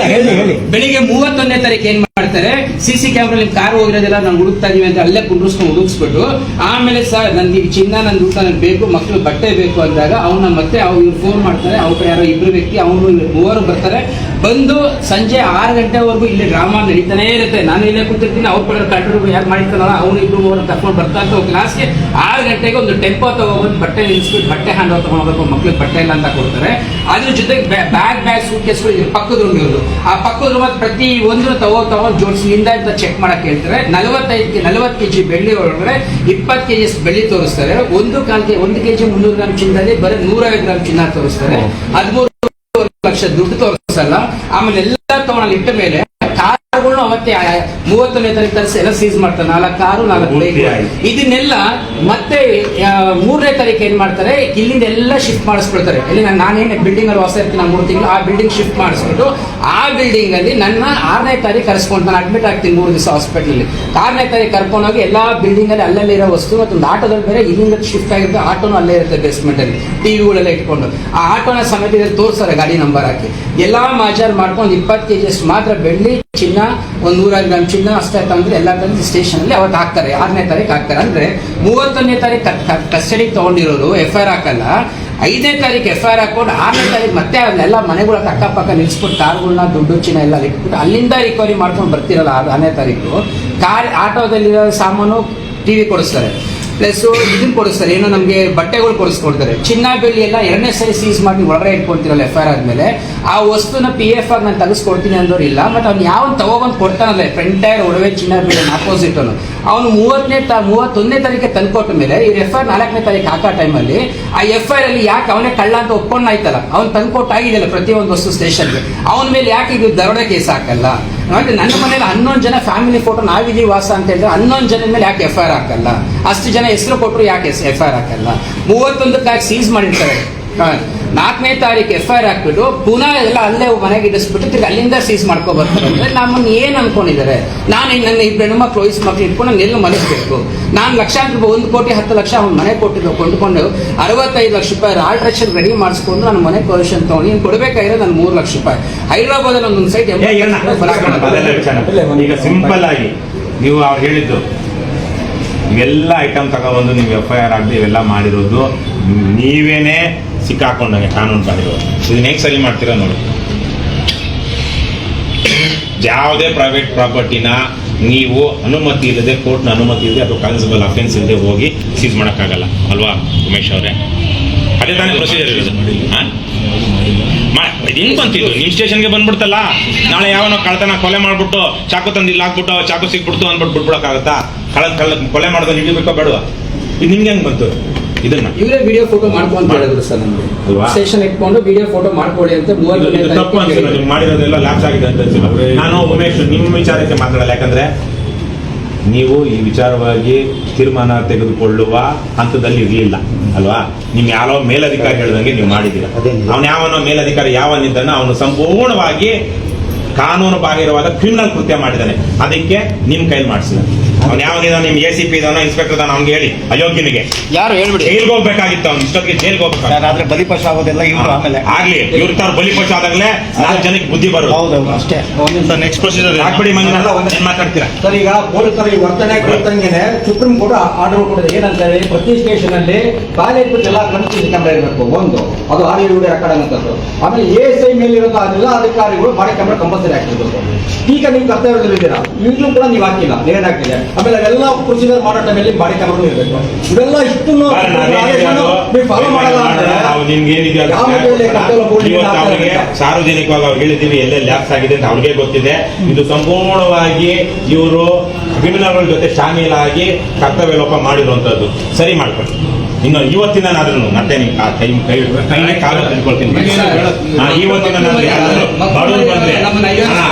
ಬೆಳಿಗ್ಗೆ ಮೂವತ್ತೊಂದನೇ ತಾರೀಕು ಏನ್ ಸಿ ಸಿ ಕ್ಯಾಮ್ರಲ್ಲಿ ಕಾರ್ ಹೋಗಿರೋದಿಲ್ಲ ನಾನು ಹುಡುಕ್ತಾ ಇದೀವಿ ಅಂತ ಅಲ್ಲೇ ಕುಂಡ್ರಿಸ್ಕೊಂಡು ಹುಡುಕ್ಸ್ಬಿಟ್ಟು, ಆಮೇಲೆ ಸರ್ ನನ್ಗೆ ಚಿನ್ನ ನನ್ನ ಊಟ ನನ್ಗೆ ಬೇಕು ಮಕ್ಕಳು ಬಟ್ಟೆ ಬೇಕು ಅಂದಾಗ ಅವನ್ನ ಮತ್ತೆ ಅವ್ರು ಇವ್ರು ಫೋನ್ ಮಾಡ್ತಾರೆ, ಅವ್ರ ಯಾರೋ ಇಬ್ಬರು ವ್ಯಕ್ತಿ ಅವನು ಮೂವರು ಬರ್ತಾರೆ. ಬಂದು ಸಂಜೆ ಆರು ಗಂಟೆವರೆಗೂ ಇಲ್ಲಿ ಡ್ರಾಮಾ ನಡೀತಾನೆ ಇರುತ್ತೆ. ನಾನು ಇಲ್ಲೇ ಕೂತಿರ್ತೀನಿ, ಅವ್ರ ಕಡೆ ಕಟ್ಟರು ಯಾರು ಮಾಡಿರ್ತಾರಲ್ಲ, ಅವ್ರು ಇಬ್ಬರು ಮೂವರು ಕರ್ಕೊಂಡು ಬರ್ತಾ ಇರ್ತಾರೆ. ಕ್ಲಾಸ್ಗೆ ಆರು ಗಂಟೆಗೆ ಒಂದು ಟೆಂಪೋ ತಗೊಬಂದು ಬಟ್ಟೆ ನಿಲ್ಸ್ಬಿಟ್ಟು ಬಟ್ಟೆ ಹ್ಯಾಂಡ್ ಓವರ್ ತಗೊಂಡ್ಬೇಕು ಮಕ್ಳಿಗೆ ಬಟ್ಟೆ ಇಲ್ಲ ಅಂತ ಕೊಡ್ತಾರೆ. ಅದ್ರ ಜೊತೆಗೆ ಬ್ಯಾಗ್ ಬ್ಯಾಗ್ ಸೂಟ್ ಕೇಸ್ಗಳು ಪಕ್ಕದ ರೂಮ್ ಇರೋದು. ಆ ಪಕ್ಕದ ರೂಮ್ ಪ್ರತಿ ಒಂದು ತಗೋ ತಗೊಂಡು ಜೋಡಿಸಿ. ನಿಂದ ಅಂತ ಚೆಕ್ ಮಾಡಕ್ ಹೇಳ್ತಾರೆ. ನಲವತ್ತೈದು ನಲವತ್ತು ಕೆಜಿ ಬೆಳ್ಳಿ ಒಳಗಡೆ ಇಪ್ಪತ್ತು ಕೆಜಿ ಬೆಳ್ಳಿ ತೋರಿಸ್ತಾರೆ. ಒಂದು ಕಾಲ್ ಕೆ ಒಂದು ಕೆಜಿ ಮುನ್ನೂರು ಗ್ರಾಮ್ ಚಿನ್ನದಲ್ಲಿ ಬರೀ ನೂರೈವತ್ತು ಗ್ರಾಮ್ ಚಿನ್ನ ತೋರಿಸ್ತಾರೆ. ಹದಿಮೂರು ಲಕ್ಷ ದುಡ್ಡು ತೋರಿಸಲ್ಲ. ಆಮೇಲೆ ಎಲ್ಲ ತಗೊಂಡು ಇಟ್ಟ ಮೇಲೆ ಕಾರುಗಳನ್ನ ಅವತ್ತೆ ಮೂವತ್ತನೇ ತಾರೀಕು ತರಿಸಿ ಎಲ್ಲ ಸೀಸ್ ಮಾಡ್ತಾರೆ. ನಾಲ್ಕು ಕಾರು ನಾಲ್ಕು ಬೈಕ್. ಇದನ್ನೆಲ್ಲ ಮತ್ತೆ ಮೂರನೇ ತಾರೀಕು ಏನ್ ಮಾಡ್ತಾರೆ? ಇಲ್ಲಿಂದ ಎಲ್ಲ ಶಿಫ್ಟ್ ಮಾಡಿಸ್ಬಿಡ್ತಾರೆ. ಇಲ್ಲಿ ನಾನು ನಾನೇನು ಬಿಲ್ಡಿಂಗ್ ಅಲ್ಲಿ ವಾಸ ಇರ್ತೀನಿ ನಾನು ಮೂರು ತಿಂಗಳು ಆ ಬಿಲ್ಡಿಂಗ್ ಶಿಫ್ಟ್ ಮಾಡಿಸ್ಬಿಟ್ಟು ಆ ಬಿಲ್ಡಿಂಗ್ ಅಲ್ಲಿ ನನ್ನ ಆರನೇ ತಾರೀಕು ಕರೆಸ್ಕೊಂಡು ನಾನು ಅಡ್ಮಿಟ್ ಆಗ್ತೀನಿ ಮೂರು ದಿವಸ ಹಾಸ್ಪಿಟಲ್ ಆರನೇ ತಾರೀಕು ಕರ್ಕೊಂಡೋಗಿ ಎಲ್ಲ ಬಿಲ್ಡಿಂಗ್ ಅಲ್ಲಿ ಅಲ್ಲಲ್ಲಿ ಇರೋ ವಸ್ತು ಮತ್ತು ಒಂದು ಆಟೋದಲ್ಲಿ ಬೇರೆ ಇಲ್ಲಿಂದ ಶಿಫ್ಟ್ ಆಗಿರುತ್ತೆ ಆಟೋನು ಅಲ್ಲೇ ಇರುತ್ತೆ ಬೇಸ್ಮೆಂಟ್ ಅಲ್ಲಿ. ಟಿವಿಗಳೆಲ್ಲ ಇಟ್ಕೊಂಡು. ಆ ಆಟೋನ ಸಮೇತ ತೋರಿಸ್ತಾರೆ ಗಾಡಿ ನಂಬರ್ ಹಾಕಿ. ಎಲ್ಲಾ ಮಾಜಾರ್ ಮಾಡ್ಕೊಂಡು ಇಪ್ಪತ್ತು ಕೆ ಅಷ್ಟು ಮಾತ್ರ ಬೆಳ್ಳಿ ಚಿನ್ನ ಒಂದು ನೂರಾರು ಗ್ರಾಮ್ ಚಿನ್ನ ಅಷ್ಟೇ ತಂದ್ರೆ ಎಲ್ಲ ತಂದು ಸ್ಟೇಷನ್ ಅಲ್ಲಿ ಅವತ್ತು ಹಾಕ್ತಾರೆ, ಆರನೇ ತಾರೀಕು ಹಾಕ್ತಾರೆ. ಅಂದ್ರೆ ಮೂವತ್ತೊಂದನೇ ತಾರೀಕು ಕಸ್ಟಡಿಗೆ ತಗೊಂಡಿರೋರು ಎಫ್ ಐ ಆರ್ ಹಾಕಲ್ಲ, ಐದನೇ ತಾರೀಕು ಎಫ್ ಐ ಆರ್ ಹಾಕೊಂಡು ಆರನೇ ತಾರೀಕು ಮತ್ತೆ ಎಲ್ಲ ಮನೆಗಳ ಅಕ್ಕಪಕ್ಕ ನಿಲ್ಸ್ಬಿಟ್ಟು ಕಾರ್ಗಳನ್ನ ದುಡ್ಡು, ಚಿನ್ನ ಎಲ್ಲ ಇಟ್ಬಿಟ್ಟು ಅಲ್ಲಿಂದ ರಿಕವರಿ ಮಾಡ್ಕೊಂಡು ಬರ್ತಿರಲ್ಲ ಆರ್- ಆರನೇ ತಾರೀಕು, ಕಾರ್ ಆಟೋದಲ್ಲಿರೋ ಸಾಮಾನು ಟಿವಿ ಕೊಡಿಸ್ತಾರೆ. ಪ್ಲಸ್ ಇದನ್ನ ಕೊಡಿಸ್ತಾರೆ. ಏನೋ ನಮಗೆ ಬಟ್ಟೆಗಳು ಕೊಡಿಸ್ಕೊಡ್ತಾರೆ. ಚಿನ್ನ ಬೆಳ್ಳಿ ಎಲ್ಲ ಎರಡನೇ ಸರಿ ಸೀಸ್ ಮಾಡಿ ಒಳಗಡೆ ಇಟ್ಕೊಳ್ತಿರಲ್ಲ ಎಫ್ ಆರ್ ಆದ್ಮೇಲೆ, ಆ ವಸ್ತುನ ಪಿ ಎಫ್ ಆಗಿ ನಾನು ತೆಗೆಸ್ಕೊಡ್ತೀನಿ ಅಂದವ್ರು ಇಲ್ಲ ಮತ್ತೆ ಅವ್ನು ಯಾವನ್ ತಗೊಬಂದು ಕೊಡ್ತಾನಲ್ಲ ಫ್ರಂಟೈರ್ ಒಡವೆ ಚಿನ್ನ ಬೆಳ್ಳಿ ಆಪೋಸಿಟ್ ಅವನು ಅವನು ಮೂವತ್ತನೇ ತ, ಮೂವತ್ತೊಂದನೇ ತಾರೀಕೆ ತಂದ್ಕೊಟ್ಟ ಮೇಲೆ, ಈ ಎಫ್ ಐ ನಾಲ್ಕನೇ ತಾರೀಕು ಹಾಕೋ ಟೈಮಲ್ಲಿ ಆ ಎಫ್ ಐ ಅಲ್ಲಿ ಯಾಕೆ ಅವನೇ ಕಳ್ಳ ಅಂತ ಒಪ್ಕೊಂಡಾಯ್ತಲ್ಲ? ಅವ್ನು ತಂದ್ಕೊಟ್ಟು ಆಗಿದೆಯಲ್ಲ ಪ್ರತಿಯೊಂದು ವಸ್ತು ಸ್ಟೇಷನ್ಗೆ ಅವನ ಮೇಲೆ ಯಾಕೆ ಇದು ದರೋಡೆ ಕೇಸ್ ಹಾಕಲ್ಲ? ನನ್ನ ಮನೇಲಿ ಹನ್ನೊಂದು ಜನ ಫ್ಯಾಮಿಲಿ ಫೋಟೋ ನಾವಿದೀವಿ ವಾಸ ಅಂತ ಹೇಳಿದ್ರೆ ಹನ್ನೊಂದು ಜನ ಮೇಲೆ ಯಾಕೆ ಎಫ್ ಐ ಆರ್ ಹಾಕಲ್ಲ? ಅಷ್ಟು ಜನ ಹೆಸರು ಕೊಟ್ಟರು ಯಾಕೆ ಎಫ್ ಐ ಆರ್ ಹಾಕಲ್ಲ ಮೂವತ್ತೊಂದಕ್ಕಾಗಿ ಸೀಸ್ ಮಾಡಿರ್ತಾರೆ. ನಾಲ್ಕನೇ ತಾರೀಕು ಎಫ್ ಐ ಆರ್ ಹಾಕ್ಬಿಟ್ಟು ಪುನಃ ಎಲ್ಲ ಅಲ್ಲೇ ಮನೆಗೆ ಇಡಿಸ್ಬಿಟ್ಟು ತಿರ್ಗಿ ಅಲ್ಲಿಂದ ಸೀಸ್ ಮಾಡ್ಕೊ ಬರ್ತಾರೆ ಅಂದ್ರೆ ನಮ್ಮನ್ನ ಏನ್ ಅನ್ಕೊಂಡಿದ್ದಾರೆ ನಾನು ನನ್ನ ಇಬ್ಬರು ಹೆಣ್ಮಕ್ಳು ವಯಸ್ಸು ಮಕ್ಳು ಇಟ್ಕೊಂಡು ನಾನು ಎಲ್ಲೂ ಮಲಗಿಸ್ಬೇಕು ನಾನು ಲಕ್ಷಾಂತರ ರೂಪಾಯಿ ಒಂದು ಕೋಟಿ ಹತ್ತು ಲಕ್ಷ ಅವ್ನು ಮನೆ ಕೊಟ್ಟಿದ್ದು ಕೊಂಡ್ಕೊಂಡು ಅರವತ್ತೈದು ಲಕ್ಷ ರೂಪಾಯಿ ಆಲ್ಟ್ರೇಷನ್ ರೆಡಿ ಮಾಡಿಸ್ಕೊಂಡು ನಾನು ಮನೆ ಪೊಸಿಷನ್ ತಗೊಂಡು ನೀನು ಕೊಡಬೇಕಾಗಿರೋ ನಾನು ಮೂರು ಲಕ್ಷ ರೂಪಾಯಿ ಹೈದರಾಬಾದಲ್ಲಿ ಒಂದೊಂದು ಸೈಟ್. ಈಗ ಸಿಂಪಲ್ ಆಗಿ ನೀವು ಅವ್ರು ಹೇಳಿದ್ದು ಇವೆಲ್ಲ ಐಟಮ್ ತಗೊಬಂದು ನೀವು ಎಫ್ ಐ ಆರ್ ಆಗಲಿ ಇವೆಲ್ಲ ಮಾಡಿರೋದು, ನೀವೇನೇ ಸಿಕ್ಕಾಕೊಂಡಂಗೆ ಕಾನೂನು ಮಾಡಿರೋದು ಇದನ್ನ ಹೇಗೆ ಸರಿ ಮಾಡ್ತೀರಾ ನೋಡಿ. ಯಾವುದೇ ಪ್ರೈವೇಟ್ ಪ್ರಾಪರ್ಟಿನ ನೀವು ಅನುಮತಿ ಇಲ್ಲದೆ ಕೋರ್ಟ್ನ ಅನುಮತಿ ಇಲ್ಲದೆ ಅಥವಾ ಕಾನ್ಸಿಬಲ್ ಅಫೆನ್ಸ್ ಇಲ್ಲದೆ ಹೋಗಿ ಸೀಸ್ ಮಾಡೋಕ್ಕಾಗಲ್ಲ. ಅಲ್ವಾ, ಉಮೇಶ್ ಅವರೇ? ಅದೇ ತಾನೇ ಪ್ರೊಸೀಜರ್ ಇರೋದು ಹಾಂ ನಿಮ್ಮ ಬಂತಿದ್ದು ನಿಮ್ ಸ್ಟೇಷನ್ಗೆ ಬಂದ್ಬಿಡ್ತಲ್ಲ. ನಾಳೆ ಯಾವನೋ ಕಳ್ತನ ಕೊಲೆ ಮಾಡ್ಬಿಟ್ಟು, ಚಾಕು ತಂದು ಇಲ್ಲಿ ಹಾಕ್ಬಿಟ್ಟು ಚಾಕು ಸಿಕ್ಬಿಡ್ತು ಅಂದ್ಬಿಟ್ಟು ಬಿಟ್ಬಿಡಕ್ಕಾಗತ್ತಾ? ಕಳದ್ ಕಳ್ಳ ಕೊಲೆ ಮಾಡೋದು ಬೇಕೋ ಬೇಡವಾ? ಇದು ನಿಮ್ಗೆ ಹೆಂಗ್ ಬಂತು? ಇದನ್ನ. ಇವರೇ ವಿಡಿಯೋ ಫೋಟೋ ಮಾಡ್ಕೊಂಡು ಹೇಳಿದ್ರು ಸರ್ ನಮ್ಗೆ. ಅಲ್ವಾ? ಸ್ಟೇಷನ್ ಇಟ್ಕೊಂಡು ವಿಡಿಯೋ ಫೋಟೋ ಮಾಡ್ಕೊಳ್ಳಿ ಅಂತ ಇದು- ಇದು ತಪ್ಪು ಅನ್ಸಿಲ್ಲ ನಿಮ್ಗೆ ನೀವು ಮಾಡಿರೋದೆಲ್ಲ ಲ್ಯಾಪ್ಸ್ ಆಗಿದೆ ಅಂತ ಅನ್ಸಿಲ್ಲ. ನಾನು ಉಮೇಶ್ ನಿಮ್ಮ ವಿಚಾರಕ್ಕೆ ಮಾತಾಡಲ್ಲ ಯಾಕಂದ್ರೆ ನೀವು ಈ ವಿಚಾರವಾಗಿ ತೀರ್ಮಾನ ತೆಗೆದುಕೊಳ್ಳುವ ಹಂತದಲ್ಲಿ ಇರಲಿಲ್ಲ ಅಲ್ವಾ? ನಿಮ್ ಯಾರೋ ಮೇಲಧಿಕಾರಿ ಹೇಳ್ದಂಗೆ ನೀವು ಮಾಡಿದೀರ ಅವನ ಯಾವನೋ ಮೇಲಧಿಕಾರಿ ಯಾವನಿದ್ದಾನೆ ಅವನು ಸಂಪೂರ್ಣವಾಗಿ ಕಾನೂನು ಬಾಹಿರವಾದ ಕ್ರಿಮಿನಲ್ ಕೃತ್ಯ ಮಾಡಿದ್ದಾನೆ. ಅದಕ್ಕೆ ನಿಮ್ ಕೈಲಿ ಮಾಡಿಸಿದ ಅವ್ನು ಯಾವನಿದ ನಿಮ್ ಎ ಸಿ ಪಿ ಇದಾನೋ ಇನ್ಸ್ಪೆಕ್ಟರ್ ಇದಾನೋ ಅವ್ನಿಗೆ ಹೇಳಿ. ಅಯೋಗ್ಯನಿಗೆ ಯಾರು ಹೇಳ್ಬಿಡಿ. ಜೈಲ್ಗೆ ಹೋಗ್ಬೇಕಾಗಿತ್ತು ಅವ್ನು ಇಷ್ಟೊತ್ತಿಗೆ ಜೈಲ್ಗೆ ಹೋಗ್ಬೇಕಾಗಿತ್ತು ಆದ್ರೆ ಬಲಿಪಶ ಆಗೋದೆಲ್ಲ ಇವ್ರು ಆಮೇಲೆ. ಆಗ್ಲಿ ಇವ್ರ ತರ ಬಲಿಪಶ ಆದಾಗಲೇ ನಾಲ್ಕು ಜನಕ್ಕೆ ಬುದ್ಧಿ ಬರೋದು. ಹೌದು ಅಷ್ಟೇ. ನೆಕ್ಸ್ಟ್ ಪ್ರೊಸೀಜರ್ ಹಾಕ್ಬಿಡಿ ಮಂಜುನಾಥ್. ಏನ್ ಮಾತಾಡ್ತೀರಾ? ಸರ್ ಈಗ ಪೊಲೀಸರ ಈ ವರ್ತನೆ ಕುರಿತಂಗೆನೆ ಸುಪ್ರೀಂ ಕೋರ್ಟ್ ಆರ್ಡರ್ ಕೊಟ್ಟಿದೆ. ಏನಂತ ಹೇಳಿ ಪ್ರತಿ ಸ್ಟೇಷನ್ ಅಲ್ಲಿ ಕಾಲೇಜ್ ಬಿಟ್ಟು ಎಲ್ಲ ಕಡೆ ಸಿ ಕ್ಯಾಮ್ರಾ ಇರಬೇಕು. ಒಂದು ಅದು ಆಡಿಯೋ ಯು ರೆಕಾರ್ಡ್ ಆಗುತ್ತದ್ದು ಆಮೇಲೆ ಎ ಎಸ್ ಐ ಮೇಲೆ ಇರೋ ಎಲ್ಲ ಅಧಿಕಾರಿಗಳು ಬಾಡಿ ಕ್ಯಾಮ್ರಾ ಕಂಪಲ್ಸರಿ ಹಾಕಿರ್ಬೇಕು ಈಗ ನೀವು ಕರ್ತವ್ಯದಲ್ಲಿದ್ದೀರಾ ಈಗಲೂ ಕೂಡ ನೀವು ಹಾಕಿಲ್ಲ ನೇರ ಹಾಕಿದೆ ಆಮೇಲೆ ಅವೆಲ್ಲ ಪ್ರೊಸೀಜರ್ ಮಾಡೋ ಟೈಮಲ್ಲಿ ಬಾಡಿ ಕ್ಯಾಮ್ರಾ ಇರಬೇಕು. ಇವೆಲ್ಲ ಇಷ್ಟನ್ನು ನೀವು ಫಾಲೋ ಮಾಡಲ್ಲ ಇಲ್ಲ. ಸಾರ್ವಜನಿಕವಾಗಿ ಅವ್ರು ಹೇಳಿದ್ದೀವಿ ಎಲ್ಲೇ ಲ್ಯಾಪ್ಸ್ ಆಗಿದೆ ಅಂತ ಅವ್ರಿಗೆ ಗೊತ್ತಿದೆ. ಇದು ಸಂಪೂರ್ಣವಾಗಿ ಇವರು ಕ್ರಿಮಿನಲ್ಗಳ ಜೊತೆ ಶಾಮೀಲಾಗಿ ಕರ್ತವ್ಯ ಲೋಪ ಮಾಡಿರುವಂತದ್ದು. ಸರಿ ಮಾಡ್ಕೊಳ್ಳಿ. ಇನ್ನು ಇವತ್ತಿನ ನಾನು ಮತ್ತೆ ನಿಮ್ ಕಾ- ಕೈ ಕೈನೇ ಕಾಲು ತಿಳ್ಕೊಳ್ತೀನಿ ಹಾ, ಇವತ್ತಿನ ನಾದ್ರು ಯಾರಾದ್ರೂ ಬಡವ್ರು ಬಂದ್ರೆ